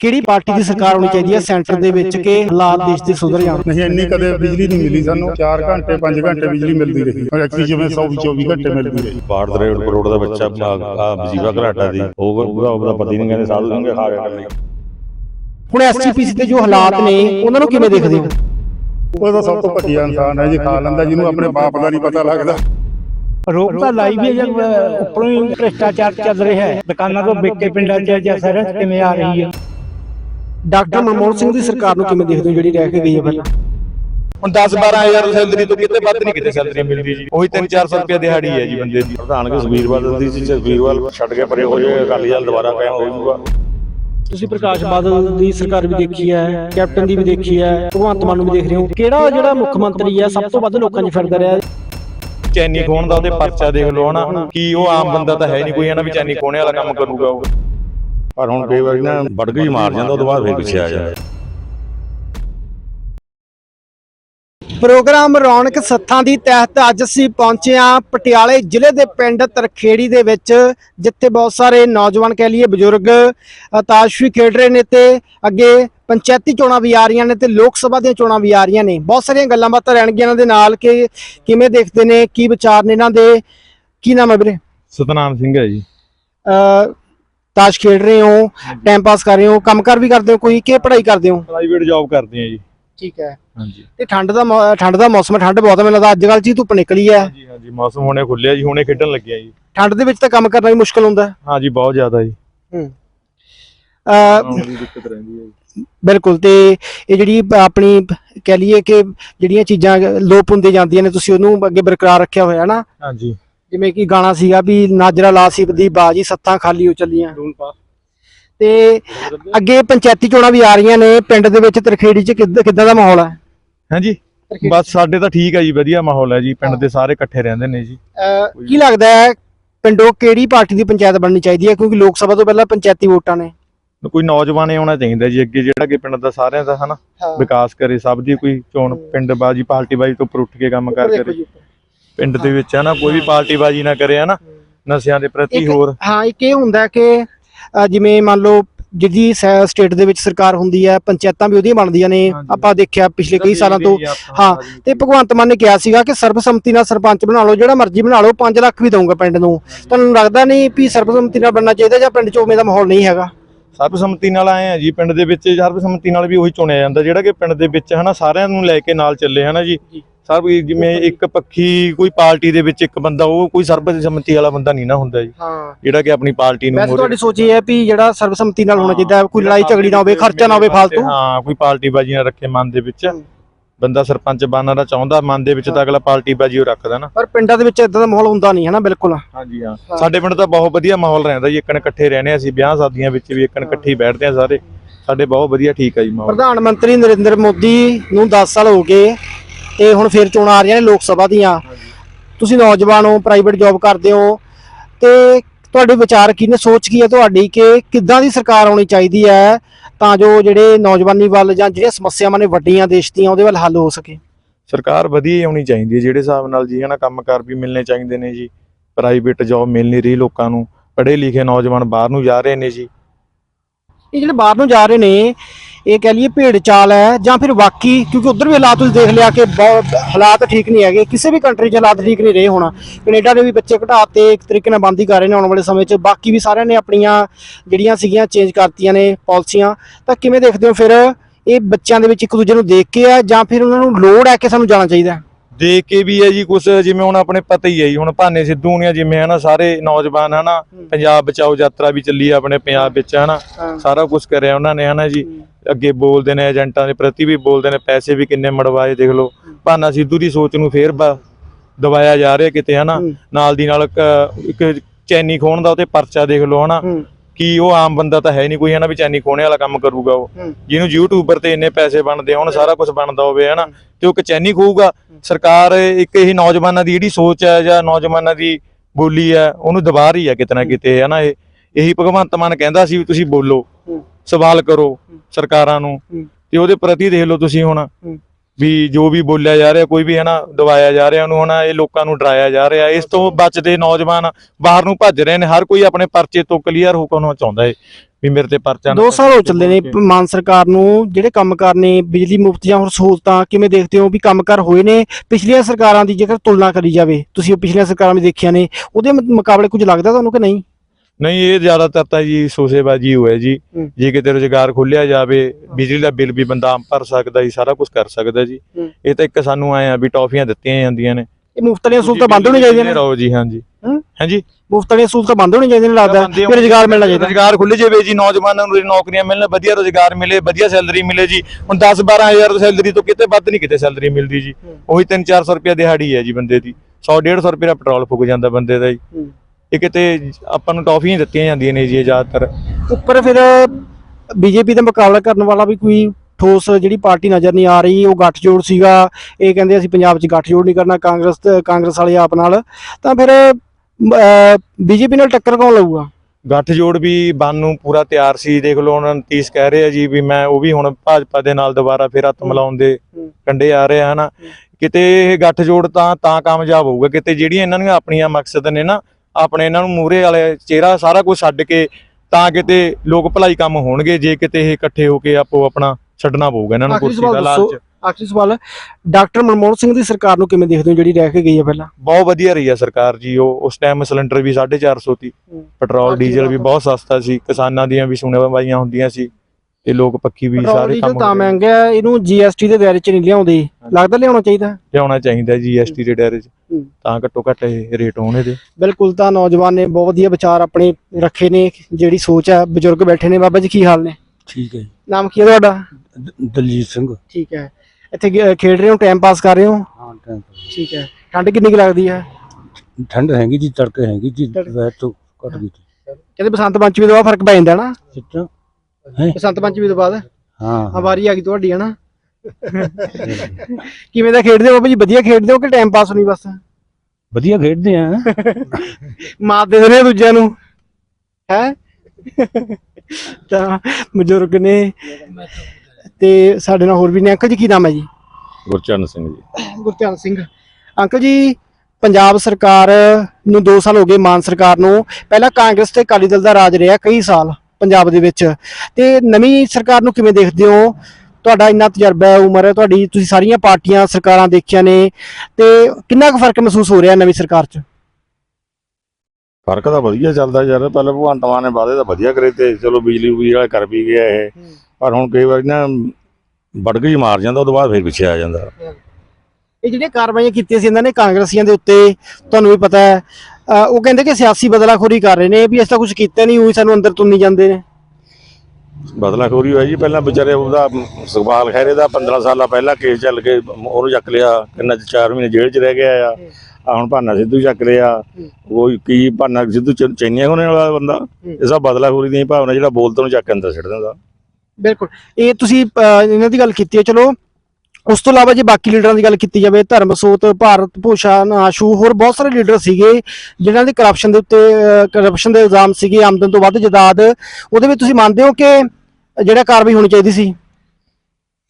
ਕਿਹੜੀ ਪਾਰਟੀ ਦੀ ਸਰਕਾਰ ਹੋਣੀ ਚਾਹੀਦੀ ਹੈ? ਸੈਂਟਰ ਦੇ ਵਿੱਚ ਕਿ ਹਾਲਾਤ ਦੇਸ਼ ਦੇ ਸੁਧਰ ਜਾਣ? ਨਹੀਂ ਇੰਨੀ ਕਦੇ ਬਿਜਲੀ ਨਹੀਂ ਮਿਲੀ ਸਾਨੂੰ। 4 ਘੰਟੇ 5 ਘੰਟੇ ਬਿਜਲੀ ਮਿਲਦੀ ਰਹੀ। ਔਰ ਐਕਚੁਅਲੀ ਜਿਵੇਂ 100 24 ਘੰਟੇ ਮਿਲਦੀ ਰਹੀ। ਬਾੜ ਦੇ ਕਰੋੜ ਦਾ ਬੱਚਾ ਆ ਵਜੀਵਾ ਘਰਾਟਾ ਦੀ। ਉਹ ਉਹਦਾ ਉਹਦਾ ਪਤੀ ਨਹੀਂ ਕਹਿੰਦੇ ਸਾਧੂ ਕਹਿੰਦੇ ਖਾ ਗਿਆ ਕਰਨੀ। ਹੁਣ ਐਸਜੀਪੀਸੀ ਦੇ ਜੋ ਹਾਲਾਤ ਨੇ ਉਹਨਾਂ ਨੂੰ ਕਿਵੇਂ ਦੇਖਦੇ ਹੋ? ਉਹ ਤਾਂ ਸਭ ਤੋਂ ਘਟੀਆ ਇਨਸਾਨ ਹੈ ਜੀ ਖਾ ਲੈਂਦਾ ਜਿਹਨੂੰ ਆਪਣੇ ਬਾਪ ਦਾ ਨਹੀਂ ਪਤਾ ਲੱਗਦਾ। ਰੋਕ ਤਾਂ ਲਾਈ ਵੀ ਹੈ ਜਦ ਉੱਪਰੋਂ ਹੀ ਭ੍ਰਿਸ਼ਟਾਚਾਰ ਚੱਲ ਰਿਹਾ ਹੈ? ਦੁਕਾਨਾਂ ਤੋਂ ਵਿਕ ਪਿੰਡਾਂ 'ਚ ਜਾਂ ਸਰਸ ਕਿਵੇਂ ਆ ਰਹੀ ਹੈ? ਡਾਕਟਰ ਮਨਮੋਹਨ ਸਿੰਘ ਦੀ ਸਰਕਾਰ ਨੂੰ ਕਿਵੇਂ ਦੇਖਦੇ ਹੋ ਜਿਹੜੀ ਰਹਿ ਕੇ ਗਈ ਹੈ ਪਹਿਲਾਂ? ਹੁਣ 10 12000 ਸੈਲਰੀ ਤੋਂ ਕਿਤੇ ਵੱਧ ਨਹੀਂ ਕਿਤੇ ਸੈਲਰੀ ਮਿਲਦੀ ਜੀ। ਉਹੀ 3-400 ਰੁਪਏ ਦਿਹਾੜੀ ਹੈ ਜੀ ਬੰਦੇ ਦੀ। ਪ੍ਰਧਾਨ ਕੇ ਸੁਖਬੀਰਵਾਲ ਦੀ ਸੀ ਸੁਖਬੀਰਵਾਲ ਛੱਡ ਕੇ ਪਰੇ ਹੋ ਜਾਏ ਅਕਾਲੀ ਦਲ ਦੁਬਾਰਾ ਕਾਇਮ ਹੋ ਜਾਊਗਾ। ਤੁਸੀਂ ਪ੍ਰਕਾਸ਼ ਬਾਦਲ ਦੀ ਸਰਕਾਰ ਵੀ ਦੇਖੀ ਹੈ ਕੈਪਟਨ ਦੀ ਵੀ ਦੇਖੀ ਹੈ ਭਗਵੰਤ ਮਾਨ ਨੂੰ ਵੀ ਦੇਖ ਰਹੇ ਹੋ। ਕਿਹੜਾ ਜਿਹੜਾ ਮੁੱਖ ਮੰਤਰੀ ਹੈ ਸਭ ਤੋਂ ਵੱਧ ਲੋਕਾਂ 'ਚ ਫਿਰਦਾ ਰਿਹਾ ਚੈਨੀ ਖੋਣ ਦਾ ਉਹਦੇ ਪਰਚਾ ਦੇਖ ਲਓ ਹਨਾ। ਕੀ ਉਹ ਆਮ ਬੰਦਾ ਤਾਂ ਹੈ ਨਹੀਂ ਕੋਈ ਹਨਾ ਵੀ ਚੈਨੀ ਖੋਣੇ ਵਾਲਾ ਕੰਮ ਕਰੂਗਾ ਉਹ। ਪਰ ਹੁਣ ਕਈ ਵਾਰੀ ਨਾ ਬੜਗਈ ਮਾਰ ਜਾਂਦਾ ਉਹ ਤੋਂ ਬਾਅਦ ਫੇਰ ਪਿੱਛੇ ਆ ਜਾਂਦਾ। ਪ੍ਰੋਗਰਾਮ ਰੌਣਕ ਸੱਥਾਂ ਦੀ ਤਹਿਤ ਅੱਜ ਅਸੀਂ ਪਹੁੰਚੇ ਹਾਂ ਪਟਿਆਲੇ ਜ਼ਿਲ੍ਹੇ ਦੇ ਪਿੰਡ ਤਰਖੇੜੀ ਦੇ ਵਿੱਚ ਜਿੱਥੇ ਬਹੁਤ ਸਾਰੇ ਨੌਜਵਾਨ ਕਹਿ ਲਈਏ ਬਜ਼ੁਰਗ ਤਾਸ਼ ਵੀ ਖੇਡ ਰਹੇ ਨੇ ਤੇ ਅੱਗੇ ਪੰਚਾਇਤੀ ਚੋਣਾਂ ਵੀ ਆ ਰਹੀਆਂ ਨੇ ਤੇ ਲੋਕ ਸਭਾ ਦੀਆਂ ਚੋਣਾਂ ਵੀ ਆ ਰਹੀਆਂ ਨੇ। ਬਹੁਤ ਸਾਰੀਆਂ ਗੱਲਾਂ ਬਾਤਾਂ ਰਹਿਣਗੀਆਂ ਇਹਨਾਂ ਦੇ ਨਾਲ ਕਿ ਕਿਵੇਂ ਦੇਖਦੇ ਨੇ ਕੀ ਵਿਚਾਰ ਨੇ ਇਹਨਾਂ ਦੇ ਕੀ ਨਾਮ ਹੈ ਵੀਰੇ? ਸਤਨਾਮ ਸਿੰਘ ਹੈ ਜੀ। ਅ, ਤਾਸ਼ ਖੇਡ ਰਹੇ ਹੋ ਟਾਈਮ ਪਾਸ ਕਰ ਰਹੇ ਹੋ ਕੰਮਕਾਰ ਵੀ ਕਰਦੇ ਹੋ ਕੋਈ ਕਿ ਪੜ੍ਹਾਈ ਕਰਦੇ ਹੋ? ਪ੍ਰਾਈਵੇਟ ਜੌਬ ਕਰਦੇ ਆ ਜੀ। ਠੀਕ ਹੈ। ਹਾਂਜੀ। ਤੇ ਠੰਡ ਦਾ ਮੌ- ਠੰਡ ਦਾ ਮੌਸਮ ਹੈ ਠੰਡ ਬਹੁਤ ਹੈ ਮੈਨੂੰ ਲੱਗਦਾ ਅੱਜ ਕੱਲ੍ਹ ਜੀ ਧੁੱਪ ਨਿਕਲੀ ਹੈ। ਹਾਂਜੀ ਹਾਂਜੀ ਮੌਸਮ ਹੁਣੇ ਖੁੱਲਿਆ ਜੀ ਹੁਣੇ ਖੇਡਣ ਲੱਗਿਆ ਜੀ। ਠੰਡ ਦੇ ਵਿੱਚ ਤਾਂ ਕੰਮ ਕਰਨਾ ਵੀ ਮੁਸ਼ਕਲ ਹੁੰਦਾ ਹੈ। ਹਾਂਜੀ ਬਹੁਤ ਜ਼ਿਆਦਾ ਜੀ। ਅਹ ਦੀ ਦਿੱਕਤ ਰਹਿੰਦੀ ਹੈ ਜੀ। ਬਿਲਕੁਲ ਤੇ ਇਹ ਜਿਹੜੀ ਪ- ਆਪਣੀ ਕਹਿ ਲਈਏ ਕਿ ਜਿਹੜੀਆਂ ਚੀਜ਼ਾਂ ਲੋਪ ਹੁੰਦੇ ਜਾਂਦੀਆਂ ਨੇ ਤੁਸੀਂ ਉਹਨੂੰ ਅੱਗੇ ਬਰਕਰਾਰ ਰੱਖਿਆ ਹੋਇਆ ਨਾ। ਹਾਂਜੀ। ਜਿਵੇਂ ਕਿ ਗਾਣਾ ਸੀਗਾ ਵੀ ਨਾਜਰਾ ਲਾਸੀਬ ਦੀ ਬਾਜੀ ਸੱਤਾਂ ਖਾਲੀ ਹੋ ਚੱਲੀਆਂ। ਤੇ ਅੱਗੇ ਪੰਚਾਇਤੀ ਚੋਣਾਂ ਵੀ ਆ ਰਹੀਆਂ ਨੇ ਪਿੰਡ ਦੇ ਵਿੱਚ ਤਰਖੇੜੀ 'ਚ ਕਿੱਦ- ਦਾ ਮਾਹੌਲ ਹੈ? ਹਾਂਜੀ ਬਸ ਸਾਡੇ ਤਾਂ ਠੀਕ ਹੈ ਜੀ ਵਧੀਆ ਮਾਹੌਲ ਹੈ ਜੀ ਪਿੰਡ ਦੇ ਸਾਰੇ ਇਕੱਠੇ ਰਹਿੰਦੇ ਨੇ ਜੀ। ਕੀ ਲੱਗਦਾ ਹੈ ਪਿੰਡੋਂ ਕਿਹੜੀ ਪਾਰਟੀ ਦੀ ਪੰਚਾਇਤ ਬਣਨੀ ਚਾਹੀਦੀ ਹੈ ਕਿਉਂਕਿ ਲੋਕ ਸਭਾ ਤੋਂ ਪਹਿਲਾਂ ਪੰਚਾਇਤੀ ਵੋਟਾਂ ਨੇ। ਕੋਈ ਨੌਜਵਾਨ ਹੀ ਆਉਣਾ ਚਾਹੀਦਾ ਜੀ ਅੱਗੇ ਜਿਹੜਾ ਕਿ ਪਿੰਡ ਦਾ ਸਾਰਿਆਂ ਦਾ ਹਨਾ ਵਿਕਾਸ ਕਰੇ ਸਭ ਦੀ ਕੋਈ ਚੋਣ ਪਿੰਡ ਬਾਜੀ ਪਾਰਟੀ ਬਾਜੀ ਤੋਂ ਉੱਪਰ ਉੱਠ ਕੇ ਕੰਮ ਕਰ ਕਰੇ। ਪਿੰਡ ਦੇ ਵਿੱਚ ਹਨਾ ਕੋਈ ਵੀ ਪਾਰਟੀ ਬਾਜੀ ਨਾ ਕਰੇ ਹਨਾ ਨਸ਼ਿਆਂ ਦੇ ਪ੍ਰਤੀ ਇੱਕ- ਹੋਰ। ਹਾਂ ਇੱਕ ਇਹ ਹੁੰਦਾ ਹੈ ਕਿ ਅ, ਜਿਵੇਂ ਮੰਨ ਲਓ ਜਿਹਦੀ ਸਟੇਟ ਦੇ ਵਿੱਚ ਸਰਕਾਰ ਹੁੰਦੀ ਹੈ ਪੰਚਾਇਤਾਂ ਵੀ ਉਹਦੀਆਂ ਬਣਦੀਆਂ ਨੇ। ਹਾਂਜੀ। ਆਪਾਂ ਦੇਖਿਆ ਪਿਛਲੇ ਕਈ ਸਾਲਾਂ ਤੋਂ ਹਾਂ ਤੇ ਭਗਵੰਤ ਮਾਨ ਨੇ ਕਿਹਾ ਸੀਗਾ ਕਿ ਸਰਬਸੰਮਤੀ ਨਾਲ ਸਰਪੰਚ ਬਣਾ ਲਓ ਜਿਹੜਾ ਮਰਜ਼ੀ ਬਣਾ ਲਓ 5 ਲੱਖ ਵੀ ਦਊਂਗਾ ਪਿੰਡ ਨੂੰ। ਤੁਹਾਨੂੰ ਲੱਗਦਾ ਨਹੀਂ ਵੀ ਸਰਬਸੰਮਤੀ ਨਾਲ ਬਣਨਾ ਚਾਹੀਦਾ ਜਾਂ ਪਿੰਡ 'ਚ ਉਵੇਂ ਦਾ ਮਾਹੌਲ ਨਹੀਂ ਹੈਗਾ? ਸਰਬਸੰਮਤੀ ਨਾਲ ਆਏ ਆ ਜੀ ਪਿੰਡ ਦੇ ਵਿੱਚ ਸਰਬਸੰਮਤੀ ਨਾਲ ਵੀ ਉਹੀ ਚੁਣਿਆ ਜਾਂਦਾ ਜਿਹੜਾ ਕਿ ਪਿੰਡ ਦੇ ਵਿੱਚ ਹਨਾ ਸਾਰਿਆਂ ਨੂੰ ਲੈ ਕੇ ਨਾਲ ਚੱਲੇ ਹਨਾ ਜੀ। ਸਭ ਜਿਵੇਂ ਇੱਕ ਪੱਖੀ ਕੋਈ ਪਾਰਟੀ ਦੇ ਵਿੱਚ ਇੱਕ ਬੰਦਾ ਉਹ ਕੋਈ ਸਰਬਸੰਮਤੀ ਵਾਲਾ ਬੰਦਾ ਨਹੀਂ ਨਾ ਹੁੰਦਾ ਜੀ। ਹਾਂ। ਜਿਹੜਾ ਕਿ ਆਪਣੀ ਪਾਰਟੀ ਨੂੰ ਵੈਸੇ ਤੁਹਾਡੀ ਸੋਚ ਇਹ ਹੈ ਵੀ ਜਿਹੜਾ ਸਰਬਸੰਮਤੀ ਨਾਲ ਹੋਣਾ ਚਾਹੀਦਾ ਕੋਈ ਲੜਾਈ ਝਗੜੀ ਨਾ ਹੋਵੇ ਖਰਚਾ ਨਾ ਹੋਵੇ ਫालतू ਹਾਂ ਕੋਈ ਪਾਰਟੀ ਬਾਜੀ ਨਾ ਰੱਖੇ ਮਨ ਦੇ ਵਿੱਚ। ਬੰਦਾ ਸਰਪੰਚ ਬਣਨਾ ਦਾ ਚਾਹੁੰਦਾ ਮਨ ਦੇ ਵਿੱਚ ਤਾਂ ਅਗਲਾ ਪਾਰਟੀ ਬਾਜੀ ਉਹ ਰੱਖਦਾ ਨਾ। ਪਰ ਪਿੰਡਾਂ ਦੇ ਵਿੱਚ ਇਦਾਂ ਦਾ ਮਾਹੌਲ ਹੁੰਦਾ ਨਹੀਂ ਹੈ ਨਾ ਬਿਲਕੁਲ। ਹਾਂਜੀ ਹਾਂ। ਸਾਡੇ ਪਿੰਡ ਤਾਂ ਬਹੁਤ ਵਧੀਆ ਮਾਹੌਲ ਰਹਿੰਦਾ ਜੀ ਇੱਕਣ ਇਕੱਠੇ ਰਹਿੰਦੇ ਅਸੀਂ ਵਿਆਹ ਸ਼ਾਦੀਆਂ ਵਿੱਚ ਵੀ ਇੱਕਣ ਇਕੱਠੇ ਬੈਠਦੇ ਆ ਸਾਰੇ। ਸਾਡੇ ਬਹੁਤ ਵਧੀਆ ਠੀਕ ਆ ਜੀ ਮਾਹੌਲ। ਪ੍ਰਧਾਨ ਮੰਤਰੀ ਨਰਿੰਦਰ ਮੋਦੀ ਨੂੰ 10 ਸਾਲ ਹੋ ਗਏ ਤੇ ਹੁਣ ਫੇਰ ਚੋਣਾਂ ਆ ਰਹੀਆਂ ਨੇ ਲੋਕ ਸਭਾ ਦੀਆਂ। ਤੁਸੀਂ ਨੌਜਵਾਨ ਹੋ ਪ੍ਰਾਈਵੇਟ ਜੌਬ ਕਰਦੇ ਹੋ। ਤੇ ਤੁਹਾਡੇ ਵਿਚਾਰ ਕੀ ਨੇ? ਸੋਚ ਕੀ ਹੈ ਤੁਹਾਡੀ ਕਿ ਕਿੱਦਾਂ ਦੀ ਸਰਕਾਰ ਆਉਣੀ ਚਾਹੀਦੀ ਹੈ ਤਾਂ ਜੋ ਜਿਹੜੇ ਨੌਜਵਾਨੀ ਵੱਲ ਜਾਂ ਜਿਹੜੀਆਂ ਸਮੱਸਿਆਵਾਂ ਨੇ ਵੱਡੀਆਂ ਦੇਸ਼ ਦੀਆਂ ਉਹਦੇ ਵੱਲ ਹੱਲ ਹੋ ਸਕੇ? ਸਰਕਾਰ ਵਧੀਆ ਹੀ ਆਉਣੀ ਚਾਹੀਦੀ ਹੈ ਜਿਹੜੇ ਹਿਸਾਬ ਨਾਲ ਜੀ ਹਨਾ ਕੰਮਕਾਰ ਵੀ ਮਿਲਣੇ ਚਾਹੀਦੇ ਨੇ ਜੀ। ਪ੍ਰਾਈਵੇਟ ਜੌਬ ਮਿਲ ਨਹੀਂ ਰਹੀ ਲੋਕਾਂ ਨੂੰ। ਪੜ੍ਹੇ ਲਿਖੇ ਨੌਜਵਾਨ ਬਾਹਰ ਨੂੰ ਜਾ ਰਹੇ ਨੇ ਜੀ। ਇਹ ਜਿਹੜੇ ਬਾਹਰ ਨੂੰ ਜਾ ਰਹੇ ਨੇ ਇਹ ਕਹਿ ਲਈਏ ਭੇਡ ਚਾਲ ਹੈ ਜਾਂ ਫਿਰ ਵਾਕੀ ਕਿਉਂਕਿ ਉਧਰ ਵੀ ਹਾਲਾਤ ਤੁਸੀਂ ਦੇਖ ਲਿਆ ਕਿ ਬਹੁਤ ਹਾਲਾਤ ਠੀਕ ਨਹੀਂ ਹੈਗੇ। ਕਿਸੇ ਵੀ ਕੰਟਰੀ 'ਚ ਹਾਲਾਤ ਠੀਕ ਨਹੀਂ ਰਹੇ ਹੋਣਾ। ਕੈਨੇਡਾ ਦੇ ਵੀ ਬੱਚੇ ਘਟਾਤੇ ਇੱਕ ਤਰੀਕੇ ਨਾਲ ਬੰਦ ਕਰ ਰਹੇ ਨੇ ਆਉਣ ਵਾਲੇ ਸਮੇਂ 'ਚ। ਬਾਕੀ ਵੀ ਸਾਰਿਆਂ ਨੇ ਆਪਣੀਆਂ ਜਿਹੜੀਆਂ ਸੀਗੀਆਂ ਚੇਂਜ ਕਰਤੀਆਂ ਨੇ ਪਾਲਿਸੀਆਂ ਤਾਂ ਕਿਵੇਂ ਦੇਖਦੇ ਹੋ ਫਿਰ ਇਹ ਬੱਚਿਆਂ ਦੇ ਵਿੱਚ ਇੱਕ ਦੂਜੇ ਨੂੰ ਦੇਖ ਕੇ ਹੈ ਜਾਂ ਫਿਰ ਉਹਨਾਂ ਨੂੰ ਲੋੜ ਹੈ ਕਿ ਸਾਨੂੰ ਜਾਣਾ ਚਾਹੀਦਾ? ਦੇਖ ਕੇ ਵੀ ਹੈ ਜੀ ਕੁਛ ਜਿਵੇਂ ਹੁਣ ਆਪਣੇ ਪਤਾ ਹੀ ਹੈ ਜੀ। ਹੁਣ ਭਾਨੇ ਸਿੱਧੂ ਹੋਣੀਆਂ ਜਿਵੇਂ ਹਨਾ ਸਾਰੇ ਨੌਜਵਾਨ ਹਨਾ ਪੰਜਾਬ ਬਚਾਓ ਯਾਤਰਾ ਵੀ ਚੱਲੀ ਆ ਆਪਣੇ ਪੰਜਾਬ ਵਿੱਚ ਹਨਾ। ਸਾਰਾ ਕੁਝ ਕਰਿਆ ਉਹਨਾਂ ਨੇ ਹਨਾ ਜੀ। ਅੱਗੇ ਬੋਲਦੇ ਨੇ ਏਜੰਟਾਂ ਦੇ ਪ੍ਰਤੀ ਵੀ ਬੋਲਦੇ ਨੇ ਪੈਸੇ ਵੀ ਕਿੰਨੇ ਮੜਵਾਏ ਦੇਖ ਲਓ। ਭਾਨਾ ਸਿੱਧੂ ਦੀ ਸੋਚ ਨੂੰ ਫੇਰ ਦਬਾਇਆ ਜਾ ਰਿਹਾ ਕਿਤੇ ਹਨਾ। ਨਾਲ ਦੀ ਨਾਲ ਇੱਕ- ਚੈਨੀ ਖੋਣ ਦਾ ਉਹਤੇ ਪਰਚਾ ਦੇਖ ਲਓ ਹਨਾ? ਕੀ ਉਹ ਆਮ ਬੰਦਾ ਤਾਂ ਹੈ ਨਹੀਂ ਕੋਈ ਹਨਾ? ਵੀ ਚੈਨੀ ਖੋਣੇ ਵਾਲਾ ਕੰਮ ਕਰੂਗਾ ਉਹ। ਜਿਹਨੂੰ ਯੂਟਿਊਬਰ ਤੇ ਇੰਨੇ ਪੈਸੇ ਬਣਦੇ ਹੋਣ ਸਾਰਾ ਕੁਝ ਬਣਦਾ ਹੋਵੇ ਹਨਾ? ਤੇ ਉਹ ਇੱਕ ਚੈਨੀ ਖੋਊਗਾ ਸਰਕਾਰ ਇੱਕ ਇਹ ਨੌਜਵਾਨਾਂ ਦੀ ਜਿਹੜੀ ਸੋਚ ਹੈ ਜਾਂ ਨੌਜਵਾਨਾਂ ਦੀ ਬੋਲੀ ਹੈ ਉਹਨੂੰ ਦਬਾ ਰਹੀ ਹੈ ਕਿਤੇ ਨਾ ਕਿਤੇ ਹਨਾ? ਇਹ ਇਹੀ ਭਗਵੰਤ ਮਾਨ ਕਹਿੰਦਾ ਸੀ ਵੀ ਤੁਸੀਂ ਬੋਲੋ। ਸਵਾਲ ਕਰੋ ਸਰਕਾਰਾਂ ਨੂੰ। ਤੇ ਉਹਦੇ ਪ੍ਰਤੀ ਦੇਖ ਲਓ ਤੁਸੀਂ ਹੁਣ ਵੀ ਜੋ ਵੀ ਬੋਲਿਆ ਜਾ ਰਿਹਾ ਕੋਈ ਵੀ ਹੈ ਨਾ ਦਵਾਇਆ ਜਾ ਰਿਹਾ ਉਹਨੂੰ ਹਨਾ ਇਹ ਲੋਕਾਂ ਨੂੰ ਡਰਾਇਆ ਜਾ ਰਿਹਾ। ਇਸ ਤੋਂ ਬਚਦੇ ਨੌਜਵਾਨ ਬਾਹਰ ਨੂੰ ਭੱਜ ਰਹੇ ਨੇ ਹਰ ਕੋਈ ਆਪਣੇ ਪਰਚੇ ਤੋਂ ਕਲੀਅਰ ਹੋ ਕੇ ਉਹਨੂੰ ਚਾਹੁੰਦਾ ਹੈ ਵੀ ਮੇਰੇ ਤੇ ਪਰਚਾ ਨਾ ਦੋ ਸਾਲ ਹੋ ਚੱਲੇ ਨੇ ਮਾਨ ਸਰਕਾਰ ਨੂੰ ਜਿਹੜੇ ਕੰਮਕਾਰ ਨੇ ਬਿਜਲੀ ਮੁਫਤ ਜਾਂ ਹੋਰ ਸਹੂਲਤਾਂ ਕਿਵੇਂ ਦੇਖਦੇ ਹੋ ਵੀ ਕੰਮਕਾਰ ਹੋਏ ਨੇ? ਪਿਛਲੀਆਂ ਸਰਕਾਰਾਂ ਦੀ ਜੇਕਰ ਤੁਲਨਾ ਕਰੀ ਜਾਵੇ ਤੁਸੀਂ ਪਿਛਲੀਆਂ ਸਰਕਾਰਾਂ ਵਿੱਚ ਦੇਖਿਆ ਨੇ ਉਹਦੇ ਮੁਕਾਬਲੇ ਕੁਝ ਲੱਗਦਾ ਤੁਹਾਨੂੰ ਕਿ ਨਹੀਂ? ਨਹੀਂ ਇਹ ਜ਼ਿਆਦਾਤਰ ਤਾਂ ਜੀ ਸੋਸੇਬਾਜ਼ੀ ਹੋਇਆ ਜੀ। ਜੇ ਕਿਤੇ ਰੁਜ਼ਗਾਰ ਖੋਲਿਆ ਜਾਵੇ ਬਿਜਲੀ ਦਾ ਬਿੱਲ ਵੀ ਬੰਦਾ ਆਮ ਭਰ ਸਕਦਾ ਜੀ ਸਾਰਾ ਕੁਝ ਕਰ ਸਕਦਾ ਜੀ। ਇਹ ਤਾਂ ਇੱਕ ਸਾਨੂੰ ਆਏ ਆ ਵੀ ਟੌਫੀਆਂ ਦਿੱਤੀਆਂ ਜਾਂਦੀਆਂ ਨੇ। ਇਹ ਮੁਫਤ ਵਾਲੀਆਂ ਸਹੂਲਤਾਂ ਬੰਦ ਹੋਣੀਆਂ ਚਾਹੀਦੀਆਂ ਨੇ। ਰਹੋ ਜੀ ਹਾਂਜੀ। ਹੂੰ? ਹਾਂਜੀ। ਮੁਫਤ ਵਾਲੀਆਂ ਸਹੂਲਤਾਂ ਬੰਦ ਹੋਣੀਆਂ ਚਾਹੀਦੀਆਂ ਨੇ ਲੱਗਦਾ ਵੀ ਰੁਜ਼ਗਾਰ ਮਿਲਣਾ ਚਾਹੀਦਾ। ਰੁਜ਼ਗਾਰ ਖੁੱਲੇ ਜਾਵੇ ਜੀ ਨੌਜਵਾਨਾਂ ਨੂੰ ਨੌਕਰੀਆਂ ਮਿਲਣ ਵਧੀਆ ਰੁਜ਼ਗਾਰ ਮਿਲੇ ਵਧੀਆ ਸੈਲਰੀ ਮਿਲੇ ਜੀ। ਹੁਣ 10 12000 ਸੈਲਰੀ ਤੋਂ ਕਿਤੇ ਵੱਧ ਨਹੀਂ ਕਿਤੇ ਸੈਲਰੀ ਮਿਲਦੀ ਜੀ। ਉਹੀ 3-400 ਰੁਪਏ ਦਿਹਾੜੀ ਹੈ ਜੀ ਬੰਦੇ ਦੀ। 100-150 ਰੁਪਏ ਦਾ ਪੈਟਰੋਲ ਫੁੱਕ ਜਾਂਦਾ ਬੰਦੇ ਦਾ ਜੀ। ਇਹ ਕਿਤੇ ਆਪਾਂ ਨੂੰ ਟੌਫੀਆਂ ਦਿੱਤੀਆਂ ਜਾਂਦੀਆਂ ਨੇ ਜੀ ਇਹ ਜ਼ਿਆਦਾਤਰ। ਉੱਪਰ ਫਿਰ ਬੀਜੇਪੀ ਦਾ ਮੁਕਾਬਲਾ ਕਰਨ ਵਾਲਾ ਵੀ ਕੋਈ ਠੋਸ ਜਿਹੜੀ ਪਾਰਟੀ ਨਜ਼ਰ ਨਹੀਂ ਆ ਰਹੀ ਉਹ ਗੱਠਜੋੜ ਸੀਗਾ। ਇਹ ਕਹਿੰਦੇ ਅਸੀਂ ਪੰਜਾਬ 'ਚ ਗੱਠਜੋੜ ਨਹੀਂ ਕਰਨਾ ਕਾਂਗਰਸ ਕਾਂਗਰਸ ਵਾਲੇ ਆਪ ਨਾਲ। ਤਾਂ ਫਿਰ ਬੀਜੇਪੀ ਨਾਲ ਟੱਕਰ ਕੌਣ ਲਊਗਾ? ਗੱਠਜੋੜ ਵੀ ਬਣ ਨੂੰ ਪੂਰਾ ਤਿਆਰ ਸੀ। ਦੇਖ ਲਓ ਹੁਣ ਤੀਸ ਕਹਿ ਰਹੇ ਆ ਜੀ ਵੀ ਮੈਂ ਉਹ ਵੀ ਹੁਣ ਭਾਜਪਾ ਦੇ ਨਾਲ ਦੁਬਾਰਾ ਫਿਰ ਹੱਥ ਮਿਲਾਉਣ ਦੇ। ਕੰਡੇ ਆ ਰਹੇ ਆ ਹਨਾ ਕਿਤੇ ਇਹ ਗੱਠਜੋੜ ਤਾਂ ਤਾਂ ਕਾਮਯਾਬ ਹੋਊਗਾ। ਕਿਤੇ ਜਿਹੜੀਆਂ ਇਹਨਾਂ ਦੀਆਂ ਆਪਣੀਆਂ ਮਕਸਦ ਨੇ ਨਾ ਆਪਣੇ ਇਹਨਾਂ ਨੂੰ ਮੂਰੇ ਵਾਲੇ ਚਿਹਰਾ ਸਾਰਾ ਕੁਝ ਛੱਡ ਕੇ ਤਾਂ ਕਿਤੇ ਲੋਕ ਭਲਾਈ ਕੰਮ ਹੋਣਗੇ ਜੇ ਕਿਤੇ ਇਹ ਇਕੱਠੇ ਹੋ ਕੇ ਆਪੋ ਆਪਣਾ ਛੱਡਣਾ ਪਊਗਾ ਇਹਨਾਂ ਨੂੰ ਕੁਰਸੀ ਦਾ। ਲਾਲਚ ਆਖਰੀ ਸਵਾਲ ਡਾਕਟਰ ਮਨਮੋਹਨ ਸਿੰਘ ਦੀ ਸਰਕਾਰ ਨੂੰ ਕਿਵੇਂ ਦੇਖਦੇ ਹੋ ਜਿਹੜੀ ਰਹਿ ਕੇ ਗਈ ਹੈ ਪਹਿਲਾਂ ਬਹੁਤ ਵਧੀਆ ਰਹੀ ਆ ਸਰਕਾਰ ਜੀ ਉਹ ਉਸ ਟਾਈਮ ਸਿਲੰਡਰ ਵੀ 450 ਸੀ ਹੂੰ। ਪੈਟਰੋਲ ਡੀਜ਼ਲ ਵੀ ਬਹੁਤ ਸਸਤਾ ਸੀ ਕਿਸਾਨਾਂ ਦੀਆਂ ਵੀ ਸੁਣਵਾਈਆਂ ਹੁੰਦੀਆਂ ਸੀ ਤੇ ਲੋਕ ਪੱਕੀ ਵੀ ਸਾਰੇ ਕੰਮ ਤਾਂ ਹੋ। ਮਹਿੰਗਾ ਹੈ, ਇਹਨੂੰ ਜੀਐਸਟੀ ਦੇ ਦਾਇਰੇ 'ਚ ਨਹੀਂ ਲਿਆਉਂਦੇ ਲੱਗਦਾ ਲਿਆਉਣਾ ਚਾਹੀਦਾ ਲਿਆਉਣਾ ਚਾਹੀਦਾ ਜੀਐਸਟੀ ਦੇ ਡਰ 'ਚ ਹੂੰ। ਤਾਂ ਘੱਟੋ ਘੱਟ ਇਹ ਰੇਟ ਹੋਣ ਇਹਦੇ। ਬਿਲਕੁਲ ਤਾਂ ਨੌਜਵਾਨ ਨੇ ਬਹੁਤ ਵਧੀਆ ਵਿਚਾਰ ਆਪਣੇ ਰੱਖੇ ਨੇ ਜਿਹੜੀ ਸੋਚ ਹੈ ਬਜ਼ੁਰਗ ਬੈਠੇ ਨੇ ਬਾਬਾ ਜੀ ਕੀ ਹਾਲ ਨੇ? ਠੀਕ ਹੈ ਜੀ। ਨਾਮ ਕੀ ਹੈ ਤੁਹਾਡਾ? ਦਲਜੀਤ ਸਿੰਘ। ਠੀਕ ਹੈ। ਇੱਥੇ ਖੇਡ ਰਹੇ ਹੋ ਟਾਈਮ ਪਾਸ ਕਰ ਰਹੇ ਹੋ? ਹਾਂ ਟਾਈਮ ਠੀਕ ਹੈ। ਠੰਡ ਕਿੰਨੀ ਕੁ ਲੱਗਦੀ ਹੈ? ਠੰਡ ਹੈਗੀ ਜੀ ਤੜਕੇ ਹੈਗੀ ਜੀ। ਵੈਸੇ ਤੋਂ ਘਟ ਗਈ ਕਹਿੰਦੇ ਬਸੰਤ ਪੰਚਮੀ ਤੋਂ ਬਾਅਦ ਫ਼ਰਕ ਪੈ ਜਾਂਦਾ ਨਾ। ਸਿੱਟਾ। ਬਸੰਤ ਪੰਚਮੀ ਤੋਂ ਬਾਅਦ ਹਾਂ। ਆ ਵਾਰੀ ਆ ਗਈ ਤੁਹਾਡੀ ਹੈ ਨਾ? ਕਿਵੇਂ ਦਾ ਖੇਡਦੇ ਹੋ ਬਾਬਾ ਜੀ? ਵਧੀਆ ਖੇਡਦੇ ਹੋ ਕਿ ਟਾਈਮ ਪਾਸ ਨਹੀਂ ਬਸ? ਵਧੀਆ ਖੇਡਦੇ ਆ। ਮਾਤ ਦੇ ਦਿੰਦੇ ਹੋ ਦੂਜਿਆਂ ਨੂੰ। ਹੈ? ਤਾਂ ਬਜ਼ੁਰਗ ਨੇ ਤੇ ਸਾਡੇ ਨਾਲ ਹੋਰ ਵੀ ਨੇ। ਅੰਕਲ ਜੀ ਕੀ ਨਾਮ ਹੈ ਜੀ? ਗੁਰਚਰਨ ਸਿੰਘ ਜੀ। ਗੁਰਚਰਨ ਸਿੰਘ। ਅੰਕਲ ਜੀ ਪੰਜਾਬ ਸਰਕਾਰ ਨੂੰ 2 ਸਾਲ ਹੋ ਗਏ ਮਾਨ ਸਰਕਾਰ ਨੂੰ। ਪਹਿਲਾਂ ਕਾਂਗਰਸ ਤੇ ਅਕਾਲੀ ਦਲ ਦਾ ਰਾਜ ਰਿਹਾ ਕਈ ਸਾਲ ਪੰਜਾਬ ਦੇ ਵਿੱਚ। ਤੇ ਨਵੀਂ ਸਰਕਾਰ ਨੂੰ ਕਿਵੇਂ ਦੇਖਦੇ ਹੋ? ਤੁਹਾਡਾ ਇੰਨਾ ਤਜਰਬਾ ਹੈ ਉਮਰ ਹੈ ਤੁਹਾਡੀ ਤੁਸੀਂ ਸਾਰੀਆਂ ਪਾਰਟੀਆਂ ਸਰਕਾਰਾਂ ਦੇਖੀਆਂ ਨੇ ਤੇ ਕਿੰਨਾ ਕੁ ਫ਼ਰਕ ਮਹਿਸੂਸ ਹੋ ਰਿਹਾ ਨਵੀਂ ਸਰਕਾਰ 'ਚ? ਫ਼ਰਕ ਤਾਂ ਵਧੀਆ ਚੱਲਦਾ ਯਾਰ ਪਹਿਲਾਂ ਭਗਵੰਤ ਮਾਨ ਨੇ ਵਾਅਦੇ ਤਾਂ ਵਧੀਆ ਕਰੇ ਤੇ ਚਲੋ ਬਿਜਲੀ ਬੁਜਲੀ ਵਾਲਾ ਕਰ ਵੀ ਗਿਆ ਇਹ। ਪਰ ਹੁਣ ਕਈ ਵਾਰੀ ਨਾ ਵੜਕ ਹੀ ਮਾਰ ਜਾਂਦਾ ਉਹਦੇ ਬਾਅਦ ਫਿਰ ਪਿੱਛੇ ਆ ਜਾਂਦਾ। ਇਹ ਜਿਹੜੀਆਂ ਕਾਰਵਾਈਆਂ ਕੀਤੀਆਂ ਸੀ ਇਹਨਾਂ ਨੇ ਕਾਂਗਰਸੀਆਂ ਦੇ ਉੱਤੇ ਤੁਹਾਨੂੰ ਵੀ ਪਤਾ ਹੈ ਉਹ ਕਹਿੰਦੇ ਕਿ ਸਿਆਸੀ ਬਦਲਾਖੋਰੀ ਕਰ ਰਹੇ ਨੇ ਵੀ ਇਸ ਤਾਂ ਕੁਝ ਕੀਤਾ ਨਹੀਂ ਹੋਈ ਸਾਨੂੰ ਅੰਦਰ ਤੁੰਨੀ ਜਾਂਦੇ ਨੇ। ਬਦਲਾਖੋਰੀ ਹੋਈ ਜੀ। ਪਹਿਲਾਂ ਵਿਚਾਰੇ ਉਹਦਾ ਸੁਖਪਾਲ ਖਹਿਰੇ ਦਾ 15 ਸਾਲਾਂ ਪਹਿਲਾਂ ਕੇਸ ਚੱਲ ਕੇ ਉਹਨੂੰ ਚੱਕ ਲਿਆ। ਕਿੰਨਾ 4 ਮਹੀਨੇ ਜੇਲ੍ਹ 'ਚ ਰਹਿ ਗਿਆ ਆ। ਆ ਹੁਣ ਭਾਨਾ ਸਿੱਧੂ ਚੱਕ ਲਿਆ। ਉਹ ਕੀ ਭਾਨਾ ਸਿੱਧੂ ਚ- ਚੈਨੀਆਂ ਹੋਣੇ ਵਾਲਾ ਬੰਦਾ? ਇਹ ਸਭ ਬਦਲਾਖੋਰੀ ਦੀਆਂ ਹੀ ਭਾਵਨਾ ਜਿਹੜਾ ਬੋਲਦਾ ਨੂੰ ਚੱਕ ਕੇ ਅੰਦਰ ਸਿੱਟ ਦਿੰਦਾ। ਬਿਲਕੁਲ। ਇਹ ਤੁਸੀਂ ਇਹਨਾਂ ਦੀ ਗੱਲ ਕੀਤੀ ਹੈ। ਚਲੋ ਉਸ ਤੋਂ ਇਲਾਵਾ ਜੇ ਬਾਕੀ ਲੀਡਰਾਂ ਦੀ ਗੱਲ ਕੀਤੀ ਜਾਵੇ ਧਰਮਸੋਤ ਭਾਰਤ ਭੂਸ਼ਣ ਆਸ਼ੂ ਹੋਰ ਬਹੁਤ ਸਾਰੇ ਲੀਡਰ ਸੀਗੇ ਜਿਨ੍ਹਾਂ ਦੇ ਕਰਪਸ਼ਨ ਦੇ ਉੱਤੇ ਕਰਪਸ਼ਨ ਦੇ ਇਲਜ਼ਾਮ ਸੀਗੇ ਆਮਦਨ ਤੋਂ ਵੱਧ ਜਦਾਦ ਉਹਦੇ ਵਿੱਚ ਤੁਸੀਂ ਮੰਨਦੇ ਹੋ ਕਿ ਜਿਹੜਾ ਕਾਰਵਾਈ ਹੋਣੀ ਚਾਹੀਦੀ ਸੀ?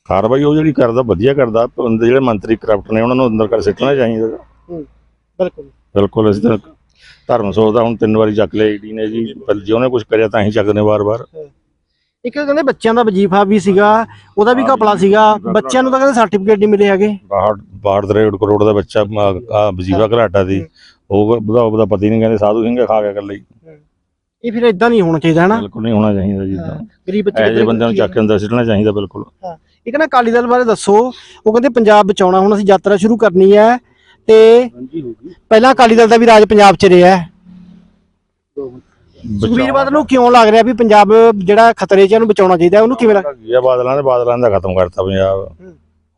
ਕਾਰਵਾਈ ਉਹ ਜਿਹੜੀ ਕਰਦਾ ਵਧੀਆ ਕਰਦਾ ਬੰਦੇ ਜਿਹੜੇ ਮੰਤਰੀ ਕਰਪਟ ਨੇ ਉਹਨਾਂ ਨੂੰ ਅੰਦਰ ਕਰ ਸਿੱਟਣਾ ਚਾਹੀਦਾ। ਬਿਲਕੁਲ। ਬਿਲਕੁਲ ਅਸੀਂ ਤਾਂ ਧਰਮ ਸੋਚ ਦਾ ਹੁਣ ਤਿੰਨ ਵਾਰੀ ਚੱਕ ਲਿਆ ਈਡੀ ਨੇ ਜੀ ਜੇ ਉਹਨੇ ਕੁਝ ਕਰਿਆ ਤਾਂ ਹੀ ਚੱਕਦੇ ਵਾਰ-ਵਾਰ। ਇੱਕ ਕਹਿੰਦੇ ਬੱਚਿਆਂ ਦਾ ਵਜੀਫਾ ਵੀ ਸੀਗਾ ਉਹਦਾ ਵੀ ਘਪਲਾ ਸੀਗਾ। ਬੱਚਿਆਂ ਨੂੰ ਤਾਂ ਕਹਿੰਦੇ ਸਰਟੀਫਿਕੇਟ ਨਹੀਂ ਮਿਲੇ ਹੈਗੇ। 62 62 ਕਰੋੜ ਦਾ ਬੱਚਾ ਆ ਵਜੀਵਾ ਘਰਾਟਾ ਦੀ ਉਹ ਉਹਦਾ ਉਹਦਾ ਪਤੀ ਨਹੀਂ ਕਹਿੰਦੇ ਸਾਧੂ ਸਿੰਘ ਖਾ ਗਿਆ ਇਕੱਲੇ ਹੀ। ਇਹ ਫਿਰ ਇਦਾਂ ਨਹੀਂ ਹੋਣਾ ਚਾਹੀਦਾ ਹਨਾ? ਬਿਲਕੁਲ ਨਹੀਂ ਹੋਣਾ ਚਾਹੀਦਾ ਜੀ ਤਾਂ ਗਰੀਬ ਬੱਚੇ ਇਹੋ ਜਿਹੇ ਬੰਦਿਆਂ ਨੂੰ ਚੱਕ ਕੇ ਅੰਦਰ ਸਿੱਟਣਾ ਚਾਹੀਦਾ ਬਿਲਕੁਲ। ਇੱਕ ਨਾ ਅਕਾਲੀ ਦਲ ਬਾਰੇ ਦੱਸੋ ਉਹ ਕਹਿੰਦੇ ਪੰਜਾਬ ਬਚਾਉਣਾ ਹੁਣ ਅਸੀਂ ਯਾਤਰਾ ਸ਼ੁਰੂ ਕਰਨੀ ਹੈ ਤੇ ਪਹਿਲਾਂ ਅਕਾਲੀ ਦਲ ਦਾ ਵੀ ਰਾਜ ਪੰਜਾਬ 'ਚ ਰਿਹਾ ਹੈ। ਸੁਖਬੀਰ ਬਾਦਲ ਨੂੰ ਕਿਉਂ ਲੱਗ ਰਿਹਾ ਵੀ ਪੰਜਾਬ ਜਿਹੜਾ ਖਤਰੇ 'ਚ ਉਹਨੂੰ ਬਚਾਉਣਾ ਚਾਹੀਦਾ ਉਹਨੂੰ ਕਿਵੇਂ ਲੱਗ ਬਾਦਲਾਂ ਦੇ ਬਾਦਲਾਂ ਦਾ ਖਤਮ ਕਰਤਾ ਪੰਜਾਬ।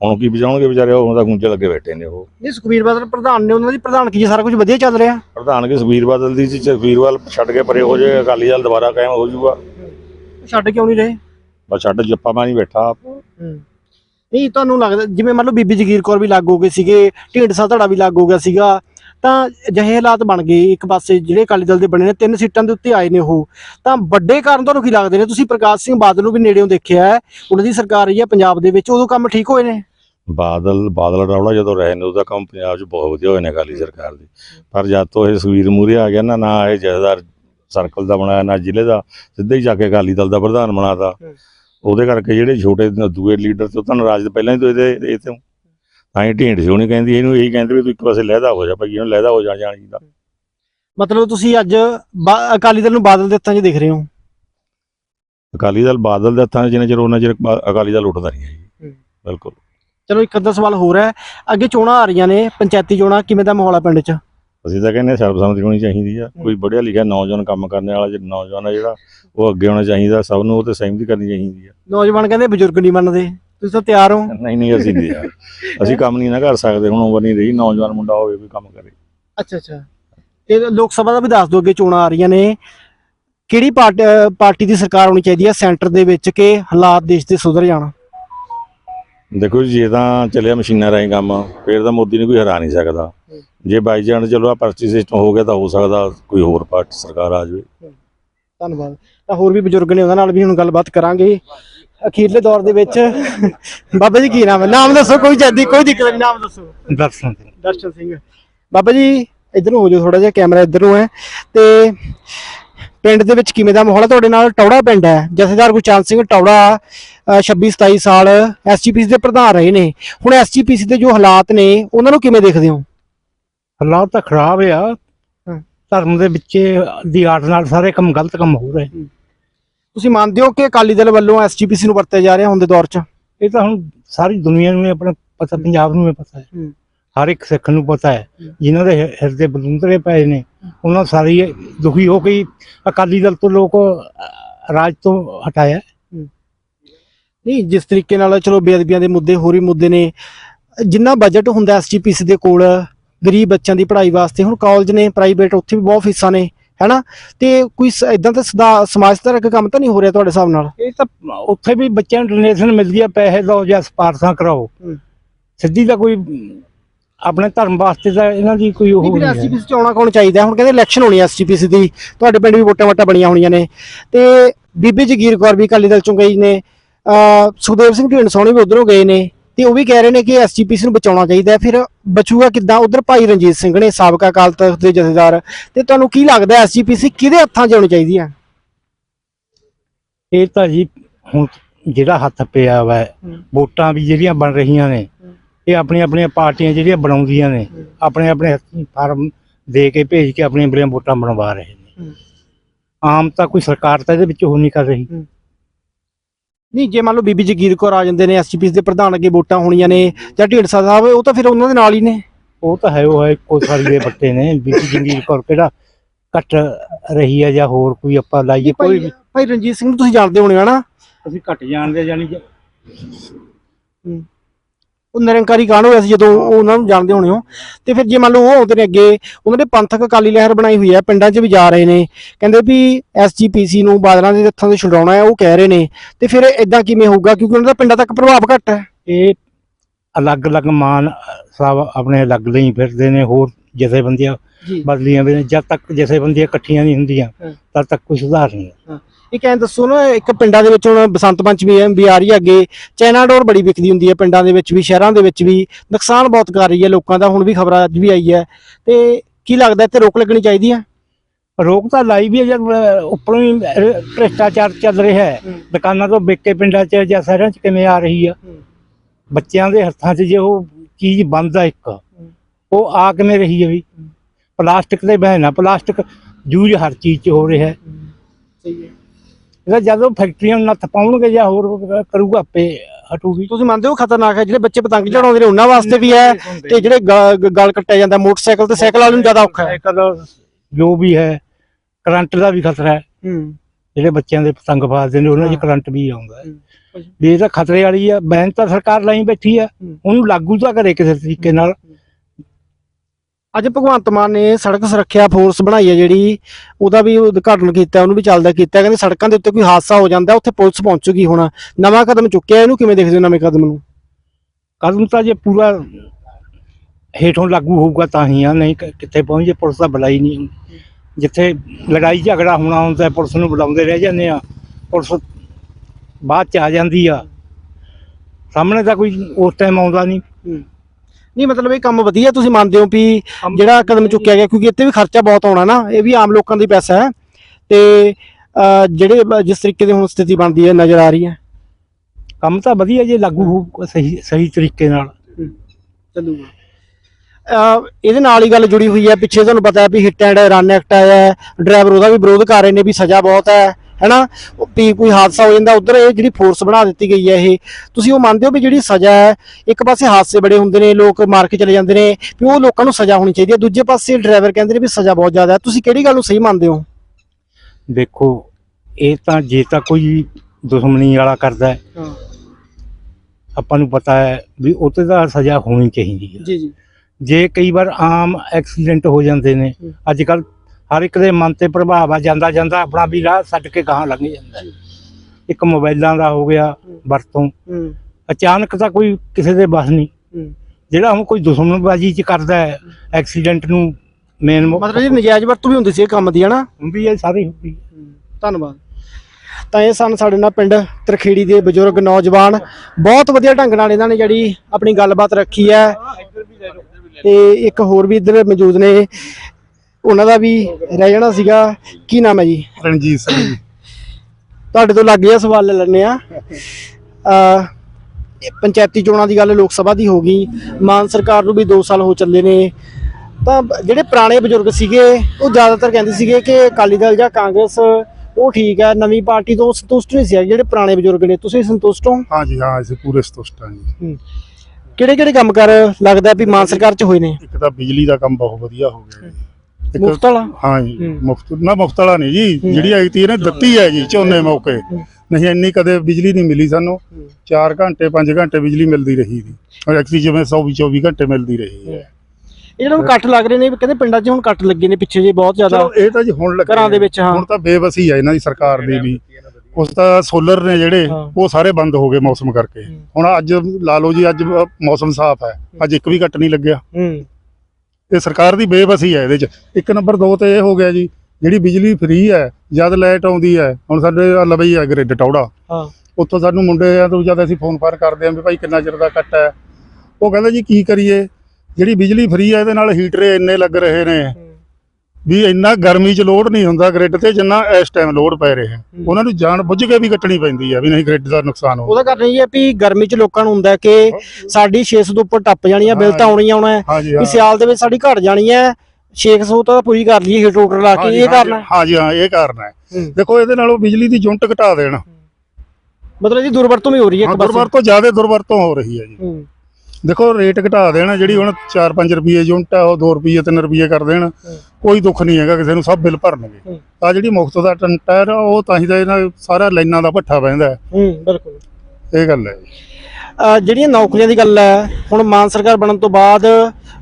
ਹੁਣ ਕੀ ਬਚਾਉਣਗੇ ਵਿਚਾਰੇ ਉਹ ਤਾਂ ਗੁੰਜੇ ਲੱਗੇ ਬੈਠੇ ਨੇ ਉਹ। ਨਹੀਂ ਸੁਖਬੀਰ ਬਾਦਲ ਪ੍ਰਧਾਨ ਨੇ ਉਹਨਾਂ ਦੀ ਪ੍ਰਧਾਨਗੀ 'ਚ ਸਾਰਾ ਕੁਝ ਵਧੀਆ ਚੱਲ ਰਿਹਾ। ਪ੍ਰਧਾਨ ਕੇ ਸੁਖਬੀਰ ਬਾਦਲ ਦੀ ਸੀ ਸੁਖਬੀਰ ਬਾਦਲ ਛੱਡ ਕੇ ਪਰੇ ਹੋ ਜੇ ਅਕਾਲੀ ਦਲ ਦੁਬਾਰਾ ਕਾਇਮ ਹੋ ਜਾਊਗਾ। ਛੱਡ ਕਿਉਂ ਨਹੀਂ ਰਹੇ? ਬਸ ਛੱਡ ਜੱਪਾ ਮਾਨੀ ਬੈਠਾ ਨਹੀਂ ਤੁਹਾਨੂੰ ਲੱਗਦਾ ਜਿਵੇਂ ਮੰਨ ਲਓ ਬੀਬੀ ਜਗੀਰ ਕੌਰ ਵੀ ਲੱਗ ਹੋ ਗਏ ਸੀਗੇ ਢੀਂਡਸਾ ਧੜਾ ਵੀ ਲੱਗ ਹੋ ਗਿਆ ਸੀਗਾ। ਤਾਂ ਜਿਹੇ ਹਾਲਾਤ ਬਣ ਗਏ ਇੱਕ ਪਾਸੇ ਜਿਹੜੇ ਅਕਾਲੀ ਦਲ ਦੇ ਬਣੇ ਨੇ ਤਿੰਨ ਸੀਟਾਂ ਦੇ ਉੱਤੇ ਆਏ ਨੇ ਉਹ। ਤਾਂ ਵੱਡੇ ਕਾਰਨ ਤੁਹਾਨੂੰ ਕੀ ਲੱਗਦੇ ਨੇ? ਤੁਸੀਂ ਪ੍ਰਕਾਸ਼ ਸਿੰਘ ਬਾਦਲ ਨੂੰ ਵੀ ਨੇੜਿਓਂ ਦੇਖਿਆ ਹੈ ਉਹਨਾਂ ਦੀ ਸਰਕਾਰ ਰਹੀ ਹੈ ਪੰਜਾਬ ਦੇ ਵਿੱਚ ਉਦੋਂ ਕੰਮ ਠੀਕ ਹੋਏ ਨੇ? ਬਾਦਲ ਬਾਦਲ ਰੌਲਾ ਜਦੋਂ ਰਹੇ ਨੇ ਉਹਦਾ ਕੰਮ ਪੰਜਾਬ 'ਚ ਬਹੁਤ ਵਧੀਆ ਹੋਏ ਨੇ ਅਕਾਲੀ ਸਰਕਾਰ ਦੇ। ਪਰ ਜਦ ਤੋਂ ਇਹ ਸੁਖਬੀਰ ਮੂਰੇ ਆ ਗਿਆ ਨਾ ਨਾ ਇਹ ਜਥੇਦਾਰ ਸਰਕਲ ਦਾ ਬਣਾਇਆ ਨਾ ਜ਼ਿਲ੍ਹੇ ਦਾ ਸਿੱਧਾ ਹੀ ਜਾ ਕੇ ਅਕਾਲੀ ਦਲ ਦਾ ਪ੍ਰਧਾਨ ਬਣਾਤਾ। ਉਹਦੇ ਕਰਕੇ ਜਿਹੜੇ ਛੋਟੇ ਦੂਏ ਲੀਡਰ ਤੇ ਉਹ ਤਾਂ ਨਾਰਾਜ਼ ਪਹਿਲਾਂ ਹੀ ਤੋਂ ਇਹਦੇ ਇਹ ਤੋਂ। ਤਾਂ ਹੀ ਢੀਂਡ ਸੀ ਉਹਨੇ ਕਹਿੰਦੀ ਇਹਨੂੰ ਇਹੀ ਕਹਿੰਦੇ ਵੀ ਤੂੰ ਇੱਕ ਪਾਸੇ ਲਹਿਦਾ ਹੋ ਜਾ ਭਾਈ ਇਹਨੂੰ ਲਹਿਦਾ ਹੋ ਜਾ ਜਾਣੀ ਦਾ। ਮਤਲਬ ਤੁਸੀਂ ਅੱਜ ਬਾ- ਅਕਾਲੀ ਦਲ ਨੂੰ ਬਾਦਲ ਦੇ ਹੱਥਾਂ 'ਚ ਦਿਖ ਰਹੇ ਹੋ? ਅਕਾਲੀ ਦਲ ਬਾਦਲ ਦੇ ਹੱਥਾਂ 'ਚ ਜਿੰਨੇ ਚਿਰ ਉਹਨਾਂ ਚਿਰ ਬਾ- ਅਕਾਲੀ ਦਲ ਉੱਠਦਾ ਨਹੀਂ ਹੈ ਜੀ। ਹੂੰ। ਬਿਲਕੁਲ। ਚਲੋ ਇੱਕ ਅੱਧਾ ਸਵਾਲ ਹੋਰ ਹੈ। ਅੱਗੇ ਚੋਣਾਂ ਆ ਰਹੀਆਂ ਨੇ ਪੰਚਾਇਤੀ ਚੋਣਾਂ ਕਿਵੇਂ ਦਾ ਮਾਹੌਲ ਹੈ ਪਿੰਡ 'ਚ? ਅਸੀਂ ਤਾਂ ਕਹਿੰਦੇ ਸਰਬਸੰਮਤੀ ਹੋਣੀ ਚਾਹੀਦੀ ਆ। ਕੋਈ ਪੜ੍ਹਿਆ ਲਿਖਿਆ ਨੌਜਵਾਨ ਕੰਮ ਕਰਨ ਵਾਲਾ ਜਿਹੜਾ ਨੌਜਵਾਨ ਆ ਜਿਹੜਾ ਉਹ ਅੱਗੇ ਆਉਣਾ ਚਾਹੀਦਾ ਸਭ ਨੂੰ ਉਹ ਤੇ ਸਹਿਮਤੀ ਕਰਨੀ ਚਾਹੀਦੀ ਆ। ਨੌਜਵਾਨ ਕਹਿੰਦੇ ਬਜ਼ੁਰਗ ਨਹੀਂ ਮੰਨਦੇ। ਤੁਸੀਂ ਤਾਂ ਤਿਆਰ ਹੋ। ਨਹੀਂ ਨਹੀਂ ਅਸੀਂ ਨਹੀਂ ਯਾਰ ਅਸੀਂ ਕੰਮ ਨਹੀਂ ਨਾ ਕਰ ਸਕਦੇ ਹੁਣ ਉਮਰ ਨਹੀਂ ਰਹੀ ਨੌਜਵਾਨ ਮੁੰਡਾ ਹੋਵੇ ਵੀ ਕੰਮ ਕਰੇ। ਅੱਛਾ ਅੱਛਾ। ਇਹ ਲੋਕ ਸਭਾ ਦਾ ਵੀ ਦੱਸ ਦਿਓ ਅੱਗੇ ਚੋਣਾਂ ਆ ਰਹੀਆਂ ਨੇ। ਕਿਹੜੀ ਪਾਰਟੀ ਦੀ ਸਰਕਾਰ ਹੋਣੀ ਚਾਹੀਦੀ ਹੈ ਸੈਂਟਰ ਦੇ ਵਿੱਚ ਕਿ ਹਾਲਾਤ ਦੇਸ਼ ਦੇ ਸੁਧਰ ਜਾਣ? ਦੇਖੋ ਜੀ ਤਾਂ ਚੱਲਿਆ ਮਸ਼ੀਨਾਂ ਰਾਹੀਂ ਕੰਮ ਫੇਰ ਤਾਂ ਮੋਦੀ ਨੂੰ ਕੋਈ ਹਰਾ ਨਹੀਂ ਸਕਦਾ। ਜੇ ਬਾਈ ਚਾਂਸ ਚਲੋ ਆ ਪਰਚੀ ਸਿਸਟਮ ਹੋ ਗਿਆ ਤਾਂ ਹੋ ਸਕਦਾ ਕੋਈ ਹੋਰ ਪਾਰਟੀ ਸਰਕਾਰ ਆ ਜਾਵੇ। ਧੰਨਵਾਦ। ਤਾਂ ਹੋਰ ਵੀ ਬਜ਼ੁਰਗ ਨੇ ਉਹਨਾਂ ਨਾਲ ਵੀ ਹੁਣ ਗੱਲਬਾਤ ਕਰਾਂਗੇ। ਅਖੀਰਲੇ ਦੌਰ ਦੇ ਵਿੱਚ। ਬਾਬਾ ਜੀ ਕੀ ਨਾਮ ਹੈ? ਨਾਮ ਦੱਸੋ ਕੋਈ ਜੱਦੀ ਕੋਈ ਦਿੱਕਤ ਨਹੀਂ ਨਾਮ ਦੱਸੋ। ਦਰਸ਼ਨ ਸਿੰਘ। ਦਰਸ਼ਨ ਸਿੰਘ। ਬਾਬਾ ਜੀ ਇਧਰ ਨੂੰ ਹੋ ਜਾਓ ਥੋੜਾ ਜਿਹਾ ਕੈਮਰਾ ਇਧਰ ਨੂੰ ਹੈ। ਤੇ ਪਿੰਡ ਦੇ ਵਿੱਚ ਕਿਵੇਂ ਦਾ ਮਾਹੌਲ ਹੈ? ਤੁਹਾਡੇ ਨਾਲ ਟੌੜਾ ਪਿੰਡ ਹੈ। ਜਥੇਦਾਰ ਗੁਰਚਰਨ ਸਿੰਘ ਟੌੜਾ ਅ, 26 27 ਸਾਲ ਐਸਜੀਪੀਸੀ ਦੇ ਪ੍ਰਧਾਨ ਰਹੇ ਨੇ। ਹੁਣ ਐਸਜੀਪੀਸੀ ਦੇ ਜੋ ਹਾਲਾਤ ਨੇ ਉਹਨਾਂ ਨੂੰ ਕਿਵੇਂ ਦੇਖਦੇ ਹੋ? ਹਾਲਾਤ ਤਾਂ ਖਰਾਬ ਆ। ਧਰਮ ਦੇ ਵਿੱਚ ਦੀ ਆੜ ਨਾਲ ਸਾਰੇ ਕੰਮ ਗਲਤ ਕੰਮ ਹੋ ਰਹੇ। ਤੁਸੀਂ ਮੰਨਦੇ ਹੋ ਕਿ ਅਕਾਲੀ ਦਲ ਵੱਲੋਂ ਐਸਜੀਪੀਸੀ ਨੂੰ ਵਰਤਿਆ ਜਾ ਰਿਹਾ ਹੁਣ ਦੇ ਦੌਰ 'ਚ? ਇਹ ਤਾਂ ਹੁਣ ਸਾਰੀ ਦੁਨੀਆ ਨੂੰ ਆਪਣਾ ਪਤਾ ਪੰਜਾਬ ਨੂੰ ਪਤਾ ਹੈ। ਹਰ ਇੱਕ ਸਿੱਖ ਨੂੰ ਪਤਾ ਹੈ। ਜਿਨ੍ਹਾਂ ਦੇ ਹਿਰਦੇ ਬਲੂੰਦਰੇ ਪਏ ਨੇ ਉਹਨਾਂ ਸਾਰੀ ਦੁਖੀ ਹੋ ਕੇ ਅਕਾਲੀ ਦਲ ਤੋਂ ਲੋਕ ਰਾਜ ਤੋਂ ਹਟਾਇਆ ਨਹੀਂ ਜਿਸ ਤਰੀਕੇ ਨਾਲ ਚਲੋ ਬੇਅਦਬੀਆਂ ਦੇ ਮੁੱਦੇ ਹੋਰ ਵੀ ਮੁੱਦੇ ਨੇ। ਜਿੰਨਾ ਬਜਟ ਹੁੰਦਾ ਐਸਜੀਪੀਸੀ ਦੇ ਕੋਲ ਗਰੀਬ ਬੱਚਿਆਂ ਦੀ ਪੜ੍ਹਾਈ ਵਾਸਤੇ ਹੁਣ ਕਾਲਜ ਨੇ ਪ੍ਰਾਈਵੇਟ ਉੱਥੇ ਵੀ ਬਹੁਤ ਫੀਸਾਂ ਨੇ। ਹੈਨਾ? ਤੇ ਕੋਈ ਇਦਾਂ ਦਾ ਸਦਾ- ਸਮਾਜ ਧਾਰਕ ਕੰਮ ਤਾਂ ਨਹੀਂ ਹੋ ਰਿਹਾ ਤੁਹਾਡੇ ਹਿਸਾਬ ਨਾਲ? ਇਹ ਤਾਂ ਉੱਥੇ ਵੀ ਬੱਚਿਆਂ ਨੂੰ ਡੋਨੇਸ਼ਨ ਮਿਲਦੀ ਹੈ ਪੈਸੇ ਦਿਓ ਜਾਂ ਸਿਫਾਰਸ਼ਾਂ ਕਰਾਓ। ਸਿੱਧੀ ਤਾਂ ਕੋਈ ਆਪਣੇ ਧਰਮ ਵਾਸਤੇ ਤਾਂ ਇਹਨਾਂ ਦੀ ਕੋਈ ਉਹ ਨਹੀਂ ਐਸਜੀਪੀਸੀ ਚ ਆਉਣਾ ਕੌਣ ਚਾਹੀਦਾ? ਹੁਣ ਕਹਿੰਦੇ ਇਲੈਕਸ਼ਨ ਹੋਣੀ ਐਸਜੀਪੀਸੀ ਦੀ। ਤੁਹਾਡੇ ਪਿੰਡ ਵੀ ਵੋਟਾਂ ਵਾਟਾਂ ਬਣੀਆਂ ਹੋਣੀਆਂ ਨੇ। ਤੇ ਬੀਬੀ ਜਗੀਰ ਕੌਰ ਵੀ ਅਕਾਲੀ ਦਲ ਚੋਂ ਗਈ ਨੇ। ਸੁਖਦੇਵ ਸਿੰਘ ਢੀਂਡ ਸੋਣੀ ਵੀ ਉਧਰੋਂ ਗਏ ਨੇ। ਤੇ ਉਹ ਵੀ ਕਹਿ ਰਹੇ ਨੇ ਕਿ ਐਸਜੀਪੀਸੀ ਨੂੰ ਬਚਾਉਣਾ ਚਾਹੀਦਾ ਹੈ। ਫਿਰ ਬਚੂਗਾ ਕਿੱਦਾਂ? ਉਧਰ ਭਾਈ ਰਣਜੀਤ ਸਿੰਘ ਨੇ ਸਾਬਕਾ ਅਕਾਲ ਤਖਤ ਦੇ ਜਥੇਦਾਰ। ਤੇ ਤੁਹਾਨੂੰ ਕੀ ਲੱਗਦਾ ਐਸਜੀਪੀਸੀ ਕਿਹਦੇ ਹੱਥਾਂ 'ਚ ਚਾਹੀਦੀ ਹੈ? ਇਹ ਤਾਂ ਜੀ ਹੁਣ ਜਿਹੜਾ ਹੱਥ ਪਿਆ ਵਾ ਹੂੰ। ਵੋਟਾਂ ਵੀ ਜਿਹੜੀਆਂ ਬਣ ਰਹੀਆਂ ਨੇ ਇਹ ਆਪਣੀਆਂ ਆਪਣੀਆਂ ਪਾਰਟੀਆਂ ਜਿਹੜੀਆਂ ਬਣਾਉਂਦੀਆਂ ਨੇ ਆਪਣੇ ਆਪਣੇ ਫਾਰਮ ਦੇ ਕੇ ਭੇਜ ਕੇ ਆਪਣੀਆਂ ਆਪਣੀਆਂ ਵੋਟਾਂ ਬਣਵਾ ਰਹੇ ਨੇ। ਹੂੰ। ਆਮ ਤਾਂ ਕੋਈ ਸਰਕਾਰ ਤਾਂ ਇਹਦੇ ਵਿੱਚ ਉਹ ਨਹੀਂ ਕਰ ਰਹੀ। ਨਹੀਂ ਜੇ ਮੰਨ ਲਓ ਬੀਬੀ ਜਗੀਰ ਕੌਰ ਆ ਜਾਂਦੇ ਨੇ ਐਸਜੀਪੀਸੀ ਦੇ ਪ੍ਰਧਾਨ ਅੱਗੇ ਵੋਟਾਂ ਹੋਣੀਆਂ ਨੇ ਜਾਂ ਢੀਂਡਸਾ ਸਾਹਿਬ ਉਹ ਤਾਂ ਫਿਰ ਉਹਨਾਂ ਦੇ ਨਾਲ ਹੀ ਨੇ। ਉਹ ਤਾਂ ਹੈ ਉਹ ਹੈ ਇੱਕੋ ਸਾਰੀ ਦੇ ਬੱਟੇ ਨੇ। ਬੀਬੀ ਜੰਗੀਰ ਕੌਰ ਕਿਹੜਾ ਘਟ ਰਹੀ ਹੈ ਜਾਂ ਹੋਰ ਕੋਈ ਆਪਾਂ ਲਾਈਏ ਕੋਈ ਭਾਈ ਵੀ। ਭਾਈ ਰਣਜੀਤ ਸਿੰਘ ਨੂੰ ਤੁਸੀਂ ਜਾਣਦੇ ਹੋਣੇ ਹੋ ਨਾ? ਅਸੀਂ ਘਟ ਜਾਣਦੇ ਜਾਨੀ ਕਿ ਉਹ ਨਿਰੰਕਾਰੀ ਕਾਂਡ ਹੋਇਆ ਸੀ ਜਦੋਂ ਉਹ ਉਹਨਾਂ ਨੂੰ ਜਾਣਦੇ ਹੋਣੇ ਹੋ। ਤੇ ਫਿਰ ਜੇ ਮੰਨ ਲਓ ਉਹ ਆਉਂਦੇ ਨੇ ਅੱਗੇ ਉਹਨਾਂ ਨੇ ਪੰਥਕ ਅਕਾਲੀ ਲਹਿਰ ਬਣਾਈ ਹੋਈ ਹੈ ਪਿੰਡਾਂ 'ਚ ਵੀ ਜਾ ਰਹੇ ਨੇ। ਕਹਿੰਦੇ ਵੀ ਐਸਜੀਪੀਸੀ ਨੂੰ ਬਾਦਲਾਂ ਦੇ ਹੱਥਾਂ ਤੋਂ ਛੁਡਾਉਣਾ ਹੈ ਉਹ ਕਹਿ ਰਹੇ ਨੇ। ਤੇ ਫਿਰ ਇਦਾਂ ਕਿਵੇਂ ਹੋਊਗਾ? ਕਿਉਂਕਿ ਉਹਨਾਂ ਦਾ ਪਿੰਡਾਂ ਤੱਕ ਪ੍ਰਭਾਵ ਘੱਟ ਹੈ। ਇਹ ਅਲੱਗ-ਅਲੱਗ ਮਾਨ ਸਾਹਿਬ ਆਪਣੇ ਅਲੱਗ ਲਈ ਫਿਰਦੇ ਨੇ ਹੋਰ ਜਥੇਬੰਦੀਆਂ ਬਦਲੀਆਂ ਵੀ ਨੇ। ਜਦ ਤੱਕ ਜਥੇਬੰਦੀਆਂ ਇਕੱਠੀਆਂ ਨਹੀਂ ਹੁੰਦੀਆਂ। ਤਦ ਤੱਕ ਕੋਈ ਸੁਧਾਰ ਨਹੀਂ ਹੈ। ਇਹ ਕਹਿੰਦੇ ਦੱਸੋ ਨਾ ਇੱਕ ਪਿੰਡਾਂ ਦੇ ਵਿੱਚ ਹੁਣ ਬਸੰਤ ਪੰਚਮੀ ਵੀ ਆ ਰਹੀ ਹੈ ਅੱਗੇ ਚਾਈਨਾ ਡੋਰ ਬੜੀ ਵਿਕਦੀ ਹੁੰਦੀ ਹੈ ਪਿੰਡਾਂ ਦੇ ਵਿੱਚ ਵੀ ਸ਼ਹਿਰਾਂ ਦੇ ਵਿੱਚ ਵੀ ਨੁਕਸਾਨ ਬਹੁਤ ਕਰ ਰਹੀ ਹੈ ਲੋਕਾਂ ਦਾ ਹੁਣ ਵੀ ਖਬਰ ਅੱਜ ਵੀ ਆਈ ਹੈ। ਤੇ ਕੀ ਲੱਗਦਾ ਇੱਥੇ ਰੋਕ ਲੱਗਣੀ ਚਾਹੀਦੀ ਹੈ? ਰੋਕ ਤਾਂ ਲਾਈ ਵੀ ਹੈ ਜਦ ਉੱਪਰੋਂ ਹੀ ਭ੍ਰਿਸ਼ਟਾਚਾਰ ਚੱਲ ਰਿਹਾ ਹੈ। ਦੁਕਾਨਾਂ ਤੋਂ ਵਿਕ ਕੇ ਪਿੰਡਾਂ 'ਚ ਜਾਂ ਸ਼ਹਿਰਾਂ 'ਚ ਕਿਵੇਂ ਆ ਰਹੀ ਆ ਬੱਚਿਆਂ ਦੇ ਹੱਥਾਂ 'ਚ ਜੇ ਉਹ ਚੀਜ਼ ਬੰਦ ਆ ਇੱਕ ਉਹ ਆ ਕਿਵੇਂ ਰਹੀ ਹੈ ਵੀ? ਪਲਾਸਟਿਕ ਦੇ ਬਹਿਣਾ ਪਲਾਸਟਿਕ ਯੂਜ਼ ਹਰ ਚੀਜ਼ 'ਚ ਹੋ ਰਿਹਾ ਹੈ। ਸਹੀ ਹੈ। ਇਹਦਾ ਜਦੋਂ ਫੈਕਟਰੀਆਂ ਨੂੰ ਨੱਥ ਪਾਉਣਗੇ ਜਾਂ ਹੋਰ ਕਰੂਗਾ ਆਪੇ ਹਟੂਗੀ। ਤੁਸੀਂ ਮੰਨਦੇ ਹੋ ਖਤਰਨਾਕ ਹੈ ਜਿਹੜੇ ਬੱਚੇ ਪਤੰਗ ਚੜਾਉਂਦੇ ਨੇ ਉਹਨਾਂ ਵਾਸਤੇ ਵੀ ਹੈ ਤੇ ਜਿਹੜੇ ਗਲ ਕੱਟਿਆ ਜਾਂਦਾ ਮੋਟਰਸਾਈਕਲ ਤੇ ਸਾਈਕਲ ਵਾਲੇ ਨੂੰ ਜ਼ਿਆਦਾ ਔਖਾ ਹੈ। ਸਾਈਕਲ ਜੋ ਵੀ ਹੈ ਕਰੰਟ ਦਾ ਵੀ ਖਤਰਾ ਹੈ। ਹੂੰ। ਜਿਹੜੇ ਬੱਚਿਆਂ ਦੇ ਪਤੰਗ ਫਾਸਦੇ ਨੇ ਉਹਨਾਂ 'ਚ ਕਰੰਟ ਵੀ ਆਉਂਦਾ। ਵੀ ਇਹ ਤਾਂ ਖਤਰੇ ਵਾਲੀ ਆ ਬੈਨ ਤਾਂ ਸਰਕਾਰ ਲਾਈ ਬੈਠੀ ਆ। ਹੂੰ। ਉਹਨੂੰ ਲਾਗੂ ਤਾਂ ਕਰੇ ਕਿਸੇ ਤਰੀਕੇ ਨਾਲ। ਅੱਜ ਭਗਵੰਤ ਮਾਨ ਨੇ ਸੜਕ ਸੁਰੱਖਿਆ ਫੋਰਸ ਬਣਾਈ ਹੈ ਜਿਹੜੀ ਉਹਦਾ ਵੀ ਉਦਘਾਟਨ ਕੀਤਾ ਉਹਨੂੰ ਵੀ ਚੱਲਦਾ ਕੀਤਾ ਕਹਿੰਦੇ ਸੜਕਾਂ ਦੇ ਉੱਤੇ ਕੋਈ ਹਾਦਸਾ ਹੋ ਜਾਂਦਾ ਉੱਥੇ ਪੁਲਿਸ ਪਹੁੰਚੂਗੀ ਹੁਣ। ਨਵਾਂ ਕਦਮ ਚੁੱਕਿਆ ਇਹਨੂੰ ਕਿਵੇਂ ਦੇਖਦੇ ਹੋ ਨਵੇਂ ਕਦਮ ਨੂੰ? ਕਦਮ ਤਾਂ ਜੇ ਪੂਰਾ ਹੇਠੋਂ ਲਾਗੂ ਹੋਊਗਾ ਤਾਂ ਹੀ ਆ ਨਹੀਂ ਕਿੱਥੇ ਪਹੁੰਚੇ ਪੁਲਿਸ ਤਾਂ ਬੁਲਾਈ ਨਹੀਂ। ਜਿੱਥੇ ਲੜਾਈ ਝਗੜਾ ਹੋਣਾ ਹੁੰਦਾ ਪੁਲਿਸ ਨੂੰ ਬੁਲਾਉਂਦੇ ਰਹਿ ਜਾਂਦੇ ਆ। ਪੁਲਿਸ ਬਾਅਦ ਚ ਆ ਜਾਂਦੀ ਆ। ਸਾਹਮਣੇ ਤਾਂ ਕੋਈ ਉਸ ਟਾਈਮ ਆਉਂਦਾ ਨਹੀਂ। ਨਹੀਂ ਮਤਲਬ ਇਹ ਕੰਮ ਵਧੀਆ ਤੁਸੀਂ ਮੰਨਦੇ ਹੋ ਵੀ ਜਿਹੜਾ ਕਦਮ ਚੁੱਕਿਆ ਗਿਆ ਕਿਉਂਕਿ ਇੱਥੇ ਵੀ ਖਰਚਾ ਬਹੁਤ ਆਉਣਾ ਨਾ ਇਹ ਵੀ ਆਮ ਲੋਕਾਂ ਦੀ ਪੈਸਾ ਹੈ। ਤੇ ਅਹ, ਜਿਹੜੇ ਬ- ਜਿਸ ਤਰੀਕੇ ਦੀ ਹੁਣ ਸਥਿਤੀ ਬਣਦੀ ਹੈ ਨਜ਼ਰ ਆ ਰਹੀ ਹੈ। ਕੰਮ ਤਾਂ ਵਧੀਆ ਜੇ ਲਾਗੂ ਹੋ ਸਹੀ ਸਹੀ ਤਰੀਕੇ ਨਾਲ। ਚੱਲੂਗਾ। ਇਹਦੇ ਨਾਲ ਹੀ ਗੱਲ ਜੁੜੀ ਹੋਈ ਹੈ। ਪਿੱਛੇ ਤੁਹਾਨੂੰ ਪਤਾ ਹੈ ਵੀ ਹਿੱਟ ਐਂਡ ਰਨ ਐਕਟ ਆਇਆ ਹੈ। ਡਰਾਈਵਰ ਉਹਦਾ ਵੀ ਵਿਰੋਧ ਕਰ ਰਹੇ ਨੇ ਵੀ ਸਜ਼ਾ ਬਹੁਤ ਹੈ। ਹੈਨਾ? ਵੀ ਕੋਈ ਹਾਦਸਾ ਹੋ ਜਾਂਦਾ ਉਧਰ ਇਹ ਜਿਹੜੀ ਫੋਰਸ ਬਣਾ ਦਿੱਤੀ ਗਈ ਹੈ ਇਹ। ਤੁਸੀਂ ਉਹ ਮੰਨਦੇ ਹੋ ਵੀ ਜਿਹੜੀ ਸਜ਼ਾ ਹੈ ਇੱਕ ਪਾਸੇ ਹਾਦਸੇ ਬੜੇ ਹੁੰਦੇ ਨੇ ਲੋਕ ਮਾਰ ਕੇ ਚਲੇ ਜਾਂਦੇ ਨੇ ਵੀ ਉਹ ਲੋਕਾਂ ਨੂੰ ਸਜ਼ਾ ਹੋਣੀ ਚਾਹੀਦੀ ਹੈ। ਦੂਜੇ ਪਾਸੇ ਡਰਾਈਵਰ ਕਹਿੰਦੇ ਨੇ ਵੀ ਸਜ਼ਾ ਬਹੁਤ ਜ਼ਿਆਦਾ ਹੈ। ਤੁਸੀਂ ਕਿਹੜੀ ਗੱਲ ਨੂੰ ਸਹੀ ਮੰਨਦੇ ਹੋ? ਦੇਖੋ ਇਹ ਤਾਂ ਜੇ ਤਾਂ ਕੋਈ ਦੁਸ਼ਮਣੀ ਵਾਲਾ ਕਰਦਾ ਹੈ ਆਪਾਂ ਨੂੰ ਪਤਾ ਹੈ ਵੀ ਉਹ ਤੇ ਸਜ਼ਾ ਹੋਣੀ ਚਾਹੀਦੀ ਹੈ। ਜੀ ਜੀ। ਜੇ ਕਈ ਵਾਰ ਆਮ ਐਕਸੀਡੈਂਟ ਹੋ ਜਾਂਦੇ ਨੇ। ਅੱਜ ਕੱਲ ਹਰ ਇੱਕ ਦੇ ਮਨ ਤੇ ਪ੍ਰਭਾਵ ਆ ਜਾਂਦਾ ਜਾਂਦਾ ਆਪਣਾ ਵੀ ਰਾਹ ਛੱਡ ਕੇ ਗਾਹਾਂ ਲੰਘ ਜਾਂਦਾ। ਇੱਕ ਮੋਬਾਈਲਾਂ ਦਾ ਹੋ ਗਿਆ ਵਰਤੋਂ। ਅਚਾਨਕ ਤਾਂ ਕੋਈ ਕਿਸੇ ਦੇ ਬਸ ਨਹੀਂ। ਜਿਹੜਾ ਹੁਣ ਕੋਈ ਦੁਸ਼ਮਣਬਾਜ਼ੀ ਚ ਕਰਦਾ ਹੈ ਐਕਸੀਡੈਂਟ ਨੂੰ ਮੇਨ ਮਤਲਬ ਇਹ ਨਜਾਇਜ਼ ਵਰਤੋਂ ਵੀ ਹੁੰਦੀ ਸੀ ਇਹ ਕੰਮ ਦੀ ਹਨਾ? ਵੀ ਇਹ ਸਾਰੀ ਹੁੰਦੀ। ਧੰਨਵਾਦ। ਤਾਂ ਇਹ ਸਨ ਸਾਡੇ ਨਾਲ ਪਿੰਡ ਤਰਖੇੜੀ ਦੇ ਬਜ਼ੁਰਗ ਨੌਜਵਾਨ। ਬਹੁਤ ਵਧੀਆ ਢੰਗ ਨਾਲ ਇਹਨਾਂ ਨੇ ਜਿਹੜੀ ਆਪਣੀ ਗੱਲਬਾਤ ਰੱਖੀ ਹੈ। ਤੇ ਇੱਕ ਹੋਰ ਵੀ ਇੱਧਰ ਮੌਜੂਦ ਨੇ। ਉਹਨਾਂ ਦਾ ਵੀ ਰਹਿ ਜਾਣਾ ਸੀਗਾ। ਕੀ ਨਾਮ ਹੈ ਜੀ? ਰਣਜੀਤ ਸਿੰਘ ਜੀ। ਤੁਹਾਡੇ ਤੋਂ ਲੱਗ ਗਿਆ ਸਵਾਲ ਲੈ ਲੈਣੇ ਆ ਪੰਚਾਇਤੀ ਚੋਣਾਂ ਦੀ ਗੱਲ ਲੋਕ ਸਭਾ ਦੀ ਹੋ ਗਈ। ਮਾਨ ਸਰਕਾਰ ਨੂੰ ਵੀ 2 ਸਾਲ ਹੋ ਚੱਲੇ ਨੇ। ਤਾਂ ਜਿਹੜੇ ਪੁਰਾਣੇ ਬਜ਼ੁਰਗ ਸੀਗੇ ਉਹ ਜ਼ਿਆਦਾਤਰ ਕਹਿੰਦੇ ਸੀਗੇ ਕਿ ਅਕਾਲੀ ਦਲ ਜਾਂ ਕਾਂਗਰਸ ਉਹ ਠੀਕ ਹੈ ਨਵੀਂ ਪਾਰਟੀ ਤੋਂ ਸੰਤੁਸ਼ਟ ਨਹੀਂ ਸੀ। ਜਿਹੜੇ ਪੁਰਾਣੇ ਬਜ਼ੁਰਗ ਨੇ। ਤੁਸੀਂ ਸੰਤੁਸ਼ਟ ਹੋ? ਹਾਂਜੀ ਹਾਂ ਅਸੀਂ ਪੂਰੇ ਸੰਤੁਸ਼ਟ ਹਾਂ ਜੀ। ਕਿਹੜੇ ਕਿਹੜੇ ਕੰਮ ਕਰ ਲੱਗਦਾ ਵੀ ਮਾਨ ਸਰਕਾਰ 'ਚ ਹੋਏ ਨੇ? ਇੱਕ ਤਾਂ ਬਿਜਲੀ ਦਾ ਕੰਮ ਬਹੁਤ ਵਧੀਆ ਹੋ ਗਿਆ ਜੀ। ਇੱਕ ਮੁਫਤ ਵਾਲਾ ਹਾਂ ਜੀ ਹੂੰ। ਮੁਫਤ ਨਾ ਮੁਫਤ ਵਾਲਾ ਨਹੀਂ ਜੀ ਜਿਹੜੀ ਆਈ ਤੀ ਇਹਨੇ ਦਿੱਤੀ ਹੈ ਜੀ ਝੋਨੇ ਮੌਕੇ। ਨਹੀਂ ਇੰਨੀ ਕਦੇ ਬਿਜਲੀ ਨਹੀਂ ਮਿਲੀ ਸਾਨੂੰ। 4 ਘੰਟੇ 5 ਘੰਟੇ ਬਿਜਲੀ ਮਿਲਦੀ ਰਹੀ ਦੀ ਔਰ ਐਕਚੁਅਲੀ ਜਿਵੇਂ 100 24 ਘੰਟੇ ਮਿਲਦੀ ਰਹੀ ਹੈ। ਇਹ ਜਿਹੜਾ ਹੁਣ ਕੱਟ ਲੱਗ ਰਹੇ ਨੇ ਕਹਿੰਦੇ ਪਿੰਡਾਂ 'ਚ ਹੁਣ ਕੱਟ ਲੱਗੇ ਨੇ ਪਿੱਛੇ ਜੇ ਬਹੁਤ ਜ਼ਿਆਦਾ ਚਲੋ ਇਹ ਤਾਂ ਜੀ ਹੁਣ ਲੱਗੇ ਘਰਾਂ ਦੇ ਵਿੱਚ, ਹਾਂ। ਹੁਣ ਤਾਂ ਬੇਵਸੀ ਹੈ ਇਹਨਾਂ ਦੀ ਸਰਕਾਰ ਦੀ ਵੀ। ਉਸ ਤਾਂ ਸੋਲਰ ਨੇ ਜਿਹੜੇ ਹਾਂ। ਉਹ ਸਾਰੇ ਬੰਦ ਹੋ ਗਏ ਮੌਸਮ ਕਰਕੇ। ਹੁਣ ਅੱਜ ਲਾ ਲਓ ਜੀ ਅੱਜ ਮੌਸਮ ਸਾਫ਼ ਹੈ। ਅੱਜ ਇੱਕ ਵੀ ਕੱਟ ਨਹੀਂ ਲੱਗਿਆ। ਹੂੰ। ਇਹ ਸਰਕਾਰ ਦੀ ਬੇਵਸੀ ਹੈ ਇਹਦੇ ਚ। ਇੱਕ ਨੰਬਰ 2 ਤੇ ਇਹ ਹੋ ਗਿਆ ਜੀ ਜਿਹੜੀ ਬਿਜਲੀ ਫ੍ਰੀ ਹੈ ਜਦ ਲਾਈਟ ਆਉਂਦੀ ਹੈ ਹੁਣ ਸਾਡੇ ਲਵਈ ਹੈ ਗ੍ਰਿਡ ਟੌੜਾ। ਹਾਂ। ਉੱਥੋਂ ਸਾਨੂੰ ਮੁੰਡੇ ਆ ਤੋਂ ਜਦ ਅਸੀਂ ਫੋਨ ਫਾਨ ਕਰਦੇ ਆਂ ਵੀ ਭਾਈ ਕਿੰਨਾ ਚਿਰ ਦਾ ਕੱਟ ਹੈ। ਉਹ ਕਹਿੰਦਾ ਜੀ ਕੀ ਕਰੀਏ? ਜਿਹੜੀ ਬਿਜਲੀ ਫ੍ਰੀ ਹੈ ਇਹਦੇ ਨਾਲ ਹੀਟਰੇ ਇੰਨੇ ਲੱਗ ਰਹੇ ਨੇ। ਵੀ ਇੰਨਾ ਗਰਮੀ 'ਚ ਲੋਡ ਨਹੀਂ ਹੁੰਦਾ ਗ੍ਰਿਡ ਤੇ ਜਿੰਨਾ ਇਸ ਟਾਈਮ ਲੋਡ ਪੈ ਰਿਹਾ। ਉਹਨਾਂ ਨੂੰ ਜਾਣ ਬੁੱਝ ਕੇ ਵੀ ਕੱਟਣੀ ਪੈਂਦੀ ਹੈ ਵੀ ਨਹੀਂ ਗ੍ਰਿਡ ਦਾ ਨੁਕਸਾਨ ਹੋ ਉਹਦਾ ਕਾਰਨ ਇਹ ਹੈ ਵੀ ਗਰਮੀ 'ਚ ਲੋਕਾਂ ਨੂੰ ਹੁੰਦਾ ਕਿ ਸਾਡੀ 600 ਤੋਂ ਉੱਪਰ ਟੱਪ ਜਾਣੀ ਹੈ ਬਿੱਲ ਤਾਂ ਆਉਣਾ ਆਉਣਾ ਹੈ। ਵੀ ਸਿਆਲ ਦੇ ਵਿੱਚ ਸਾਡੀ ਘਟ ਜਾਣੀ ਹੈ 600 ਤਾਂ ਪੂਰੀ ਕਰ ਲਈਏ ਹੀਟਰ ਹੂਟਰ ਲਾ ਕੇ ਇਹ ਕਾਰਨ ਹੈ। ਹਾਂਜੀ ਹਾਂ ਇਹ ਕਾਰਨ ਹੈ। ਦੇਖੋ ਇਹਦੇ ਨਾਲੋਂ ਬਿਜਲੀ ਦੀ ਯੂਨਿਟ ਘਟਾ ਦੇਣ। ਮਤਲਬ ਇਹਦੀ ਦੁਰਵਰਤੋਂ ਵੀ ਹੋ ਰਹੀ ਹੈ ਇੱਕ ਪਾਸੇ ਦੁਰਵਰਤੋਂ ਜ਼ਿਆਦਾ ਦੁਰਵਰਤੋਂ ਹੋ ਰਹੀ ਹੈ ਜੀ। ਦੇਖੋ ਰੇਟ ਘਟਾ ਦੇਣ ਜਿਹੜੀ ਹੁਣ 4-5 ਰੁਪਏ ਯੂਨਿਟ ਹੈ ਉਹ 2 ਰੁਪਏ 3 ਰੁਪਏ ਕਰ ਦੇਣ ਕੋਈ ਦੁੱਖ ਨਹੀਂ ਹੈਗਾ ਕਿਸੇ ਨੂੰ ਸਭ ਬਿੱਲ ਭਰਨਗੇ। ਆ ਜਿਹੜੀ ਮੁਫਤ ਦਾ ਟੰਟਰ ਉਹ ਤਾਂ ਹੀ ਤਾਂ ਇਹਨਾਂ ਸਾਰਾ ਲਾਈਨਾਂ ਦਾ ਭੱਠਾ ਬਹਿੰਦਾ ਹੈ। ਬਿਲਕੁਲ। ਇਹ ਗੱਲ ਹੈ ਜਿਹੜੀਆਂ ਨੌਕਰੀਆਂ ਦੀ ਗੱਲ ਹੈ ਹੁਣ ਮਾਨ ਸਰਕਾਰ ਬਣਨ ਤੋਂ ਬਾਅਦ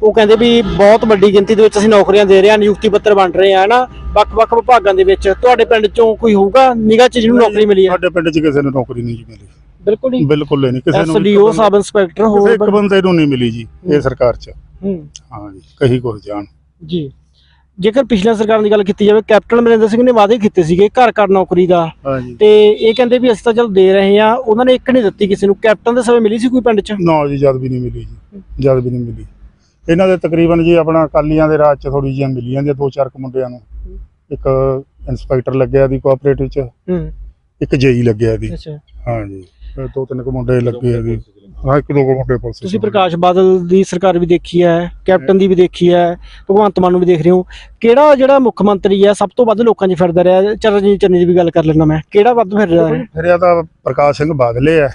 ਉਹ ਕਹਿੰਦੇ ਵੀ ਬਹੁਤ ਵੱਡੀ ਗਿਣਤੀ ਦੇ ਵਿੱਚ ਅਸੀਂ ਨੌਕਰੀਆਂ ਦੇ ਰਹੇ ਹਾਂ ਨਿਯੁਕਤੀ ਪੱਤਰ ਵੰਡ ਰਹੇ ਹਾਂ ਹਨਾ? ਵੱਖ-ਵੱਖ ਵਿਭਾਗਾਂ ਦੇ ਵਿੱਚ ਤੁਹਾਡੇ ਪਿੰਡ ਚੋਂ ਕੋਈ ਹੋਊਗਾ? ਨਿਗਾਹ 'ਚ ਜਿਹਨੂੰ ਨੌਕਰੀ ਮਿਲੀ ਹੈ? ਸਾਡੇ ਪਿੰਡ 'ਚ ਕਿਸੇ ਨੂੰ ਨੌਕਰੀ ਨਹੀਂ ਮਿਲੀ। ਬਿਲਕੁਲ ਨਹੀਂ ਬਿਲਕੁਲ ਨਹੀਂ ਕਿਸੇ ਨੂੰ ਐਸਡੀਓ ਸਬ ਇੰਸਪੈਕਟਰ ਕਿਸੇ ਹੋਰ ਇੱਕ ਬੰਦੇ ਨੂੰ ਨਹੀਂ ਮਿਲੀ ਜੀ ਇਹ ਸਰਕਾਰ 'ਚ। ਹੂੰ। ਹਾਂ ਜੀ ਕਹੀ ਕੁਝ ਜਾਣ। ਜੀ। ਜੇਕਰ ਪਿਛਲੇ ਸਰਕਾਰ ਦੀ ਗੱਲ ਕੀਤੀ ਜਾਵੇ ਕੈਪਟਨ ਅਮਰਿੰਦਰ ਸਿੰਘ ਨੇ ਵਾਅਦੇ ਕੀਤੇ ਸੀਗੇ ਘਰ ਘਰ ਨੌਕਰੀ ਦਾ। ਹਾਂ ਜੀ। ਤੇ ਇਹ ਕਹਿੰਦੇ ਵੀ ਅਸੀਂ ਤਾਂ ਚਲ ਦੇ ਰਹੇ ਹਾਂ ਉਹਨਾਂ ਨੇ ਇੱਕ ਨਹੀਂ ਦਿੱਤੀ ਕਿਸੇ ਨੂੰ। ਕੈਪਟਨ ਦੇ ਸਮੇਂ ਮਿਲੀ ਸੀ ਕੋਈ ਪਿੰਡ 'ਚ? ਨਾ ਜੀ ਜਦ ਵੀ ਨਹੀਂ ਮਿਲੀ ਜੀ ਜਦ ਵੀ ਨਹੀਂ ਮਿਲੀ। ਇਹਨਾਂ ਦੇ ਤਕਰੀਬਨ ਜੀ ਆਪਣਾ ਅਕਾਲੀਆਂ ਦੇ ਰਾਜ 'ਚ ਥੋੜੀ ਜਿਹੀ ਮਿਲੀ ਜਾਂਦੀ ਆ ਦੋ ਚਾਰ ਕੁ ਮੁੰਡਿਆਂ ਨੂੰ। ਇੱਕ ਇੰਸਪੈਕਟਰ ਲੱਗਿਆ ਦੀ ਕੋਆਪਰੇਟਿਵ 'ਚ ਹੂੰ। ਇੱਕ ਜੇਈ ਲੱਗਿਆ ਦੀ। ਅੱਛਾ। ਹਾਂ ਜੀ। ਫਿਰ ਦੋ ਤਿੰਨ ਕੁ ਮੁੰਡੇ ਲੱਗੇ ਆ ਜੀ ਹਾਂ ਇੱਕ ਦੋ ਕੁ ਮੁੰਡੇ ਪੁਲਿਸ ਤੁਸੀਂ ਪ੍ਰਕਾਸ਼ ਬਾਦਲ ਦੀ ਸਰਕਾਰ ਵੀ ਦੇਖੀ ਹੈ ਕੈਪਟਨ ਦੀ ਵੀ ਦੇਖੀ ਹੈ ਭਗਵੰਤ ਮਾਨ ਨੂੰ ਵੀ ਦੇਖ ਰਹੇ ਹੋ। ਕਿਹੜਾ ਜਿਹੜਾ ਮੁੱਖ ਮੰਤਰੀ ਹੈ ਸਭ ਤੋਂ ਵੱਧ ਲੋਕਾਂ 'ਚ ਫਿਰਦਾ ਰਿਹਾ? ਚਰਨਜੀਤ ਚੰਨੀ ਦੀ ਵੀ ਗੱਲ ਕਰ ਲੈਣਾ ਮੈਂ। ਕਿਹੜਾ ਵੱਧ ਫਿਰ ਰਿਹਾ ਹੈ? ਫਿਰਿਆ ਤਾਂ ਪ੍ਰਕਾਸ਼ ਸਿੰਘ ਬਾਦਲੇ ਆ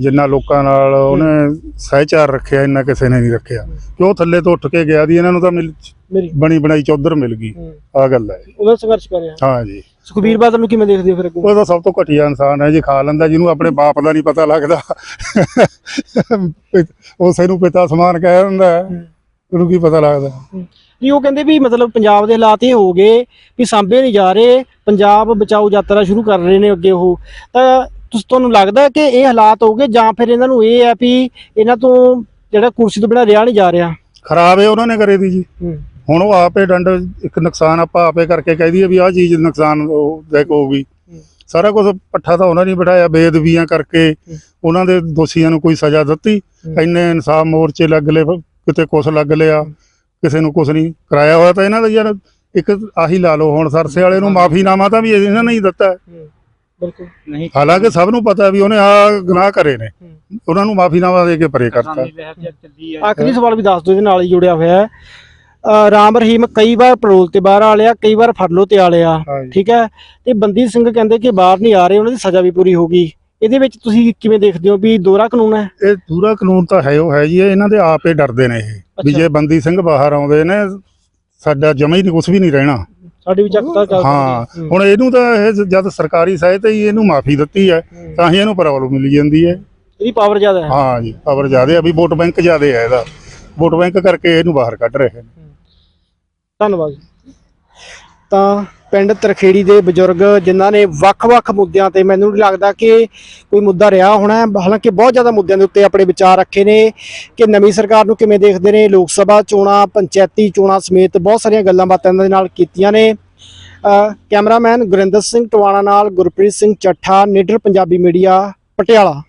ਜਿੰਨਾ ਲੋਕਾਂ ਨਾਲ ਉਹਨੇ ਸਹਿਚਾਰ ਰੱਖਿਆ ਇੰਨਾ ਕਿਸੇ ਨੇ ਨਹੀਂ ਰੱਖਿਆ। ਕਿ ਉਹ ਥੱਲੇ ਤੋਂ ਉੱਠ ਕੇ ਗਿਆ ਦੀ ਇਹਨਾਂ ਨੂੰ ਤਾਂ ਮਿਲ ਬਣੀ ਬਣਾਈ ਚੌਧਰ ਮਿਲ ਗਈ। ਆ ਗੱਲ ਹੈ। ਉਹਦਾ ਸੰਘਰਸ਼ ਕਰ ਰਿਹਾ। ਹਾਂ ਜੀ। ਸੁਖਬੀਰ ਬਾਦਲ ਨੂੰ ਕਿਵੇਂ ਦੇਖਦੇ ਹੋ ਫਿਰ ਅੱਗੋਂ? ਉਹ ਤਾਂ ਸਭ ਤੋਂ ਘਟੀਆ ਇਨਸਾਨ ਹੈ ਜੀ ਖਾ ਲੈਂਦਾ ਜਿਹਨੂੰ ਆਪਣੇ ਬਾਪ ਦਾ ਨਹੀਂ ਪਤਾ ਲੱਗਦਾ। ਉਸੇ ਨੂੰ ਪਿਤਾ ਸਮਾਨ ਕਹਿ ਦਿੰਦਾ। ਉਹਨੂੰ ਕੀ ਪਤਾ ਲੱਗਦਾ। ਨਹੀਂ ਉਹ ਕਹਿੰਦੇ ਵੀ ਮਤਲਬ ਪੰਜਾਬ ਦੇ ਹਾਲਾਤ ਇਹ ਹੋ ਗਏ ਵੀ ਸਾਂਭੇ ਨਹੀਂ ਜਾ ਰਹੇ ਪੰਜਾਬ ਬਚਾਓ ਯਾਤਰਾ ਸ਼ੁਰੂ ਕਰ ਰਹੇ ਨੇ ਅੱਗੇ ਉਹ। ਤਾਂ ਤੁਸੀਂ ਤੁਹਾਨੂੰ ਲੱਗਦਾ ਕਿ ਇਹ ਹਾਲਾਤ ਹੋ ਗਏ ਜਾਂ ਫਿਰ ਇਹਨਾਂ ਨੂੰ ਇਹ ਹੈ ਵੀ ਇਹਨਾਂ ਤੋਂ ਜਿਹੜਾ ਕੁਰਸੀ ਤੋਂ ਬਿਨਾਂ ਰਿਹਾ ਨਹੀਂ ਜਾ ਰਿਹਾ? ਖਰਾਬ ਹੈ ਉਹਨਾਂ ਨੇ ਕਰੇ ਦੀ ਜੀ। ਹੁਣ ਉਹ ਆਪੇ ਡੰਡ ਇੱਕ ਨੁਕਸਾਨ ਆਪਾਂ ਆਪੇ ਕਰਕੇ ਕਹਿ ਦਈਏ ਵੀ ਆਹ ਚੀਜ਼ ਨੁਕਸਾਨ ਉਹ ਦੇਖ ਹੋਊਗੀ। ਸਾਰਾ ਕੁਝ ਪੱਠਾ ਤਾਂ ਉਹਨਾਂ ਨੇ ਬਿਠਾਇਆ ਬੇਦਬੀਆਂ ਕਰਕੇ ਉਹਨਾਂ ਦੇ ਦੋਸ਼ੀਆਂ ਨੂੰ ਕੋਈ ਸਜ਼ਾ ਦਿੱਤੀ। ਇੰਨੇ ਇਨਸਾਫ ਮੋਰਚੇ ਲੱਗ ਲਏ ਕਿਤੇ ਕੁਛ ਲੱਗ ਲਿਆ ਕਿਸੇ ਨੂੰ ਕੁਛ ਨਹੀਂ ਕਰਾਇਆ ਹੋਇਆ ਤਾਂ ਇਹਨਾਂ ਦਾ ਯਾਰ ਇੱਕ ਆਹੀ ਲਾ ਲਓ ਹੁਣ ਸਰਸੇ ਵਾਲੇ ਨੂੰ ਮਾਫੀਨਾਮਾ ਤਾਂ ਵੀ ਇਹਨਾਂ ਨੇ ਹੀ ਦਿੱਤਾ। ਹੈ। ਬਿਲਕੁਲ। ਨਹੀਂ। ਹਾਲਾਂਕਿ ਸਭ ਨੂੰ ਪਤਾ ਵੀ ਉਹਨੇ ਆ ਗੁਨਾਹ ਕਰੇ ਨੇ। ਉਹਨਾਂ ਨੂੰ ਮਾਫੀਨਾਮਾ ਦੇ ਕੇ ਪਰੇ ਕਰਤਾ। ਆਖਰੀ ਸਵਾਲ ਵੀ ਦੱਸ ਦਿਓ ਇਹਦੇ ਨਾਲ ਹੀ ਜੁੜਿਆ ਹੋਇਆ ਹੈ। ਰਾਮ ਰਹੀਮ ਕਈ ਵਾਰ ਪਰੋਲ ਤੇ ਬਾਹਰ ਆ ਲਿਆ ਕਈ ਵਾਰ ਫਰਲੋ ਤੇ ਆ ਲਿਆ ਹਾਂਜੀ। ਠੀਕ ਹੈ? ਤੇ ਬੰਦੀ ਸਿੰਘ ਕਹਿੰਦੇ ਕਿ ਬਾਹਰ ਨਹੀਂ ਆ ਰਹੇ ਉਹਨਾਂ ਦੀ ਸਜ਼ਾ ਵੀ ਪੂਰੀ ਹੋ ਗਈ। ਇਹਦੇ ਵਿੱਚ ਤੁਸੀਂ ਕਿਵੇਂ ਦੇਖਦੇ ਹੋ ਵੀ ਦੋਹਰਾ ਕਾਨੂੰਨ ਹੈ? ਇਹ ਪੂਰਾ ਕਾਨੂੰਨ ਤਾਂ ਹੈ ਉਹ ਹੈ ਜੀ ਇਹ ਇਹਨਾਂ ਦੇ ਆਪੇ ਡਰਦੇ ਨੇ ਇਹ ਵੀ। ਜੇ ਬੰਦੀ ਸਿੰਘ ਬਾਹਰ ਆਉਂਦੇ ਨੇ ਸਾਡਾ ਜਮਾ ਹੀ ਕੁਝ ਵੀ ਨਹੀਂ ਰਹਿਣਾ। ਸਾਡੀ ਵੀ ਚੱਕਤਾ ਚੱਲ ਹਾਂ ਹੈ। ਹੁਣ ਇਹਨੂੰ ਤਾਂ ਇਹ ਜਦ ਸਰਕਾਰੀ ਸਹਾਇਤਾ ਹੀ ਇਹਨੂੰ ਮਾਫੀ ਦਿੱਤੀ ਹੈ ਤਾਂ ਹੀ ਇਹਨੂੰ ਪ੍ਰੋਬਲਮ ਮਿਲ ਜਾਂਦੀ ਹੈ। ਇਹਦੀ ਪਾਵਰ ਜ਼ਿਆਦਾ ਹੈ। ਹਾਂ ਜੀ ਪਾਵਰ ਜ਼ਿਆਦੇ ਆ ਵੀ ਵੋਟ ਬੈਂਕ ਜ਼ਿਆਦੇ ਹੈ ਇਹਦਾ। ਵੋਟ ਬੈਂਕ ਕਰਕੇ ਇਹਨੂੰ ਬਾਹਰ ਕੱਢ ਰਹੇ ਨੇ। ਧੰਨਵਾਦ ਤਾਂ ਪਿੰਡ ਤਰਖੇੜੀ ਦੇ ਬਜ਼ੁਰਗ ਜਿਨ੍ਹਾਂ ਨੇ ਵੱਖ-ਵੱਖ ਮੁੱਦਿਆਂ ਤੇ ਮੈਨੂੰ ਨਹੀਂ ਲੱਗਦਾ ਕਿ ਕੋਈ ਮੁੱਦਾ ਰਿਹਾ ਹੋਣਾ ਹਾਲਾਂਕਿ ਬਹੁਤ ਜ਼ਿਆਦਾ ਮੁੱਦਿਆਂ ਦੇ ਉੱਤੇ ਆਪਣੇ ਵਿਚਾਰ ਰੱਖੇ ਨੇ ਕਿ ਨਵੀਂ ਸਰਕਾਰ ਨੂੰ ਕਿਵੇਂ ਦੇਖਦੇ ਨੇ। ਲੋਕ ਸਭਾ ਚੋਣਾਂ, ਪੰਚਾਇਤੀ ਚੋਣਾਂ ਸਮੇਤ ਬਹੁਤ ਸਾਰੀਆਂ ਗੱਲਾਂ ਬਾਤਾਂ ਇਹਨਾਂ ਦੇ ਨਾਲ ਕੀਤੀਆਂ ਨੇ। ਕੈਮਰਾਮੈਨ ਗੁਰਿੰਦਰ ਸਿੰਘ ਟਵਾਣਾ ਨਾਲ ਗੁਰਪ੍ਰੀਤ ਸਿੰਘ ਚੱਠਾ, ਨਿਡਰ ਪੰਜਾਬੀ ਮੀਡੀਆ, ਪਟਿਆਲਾ।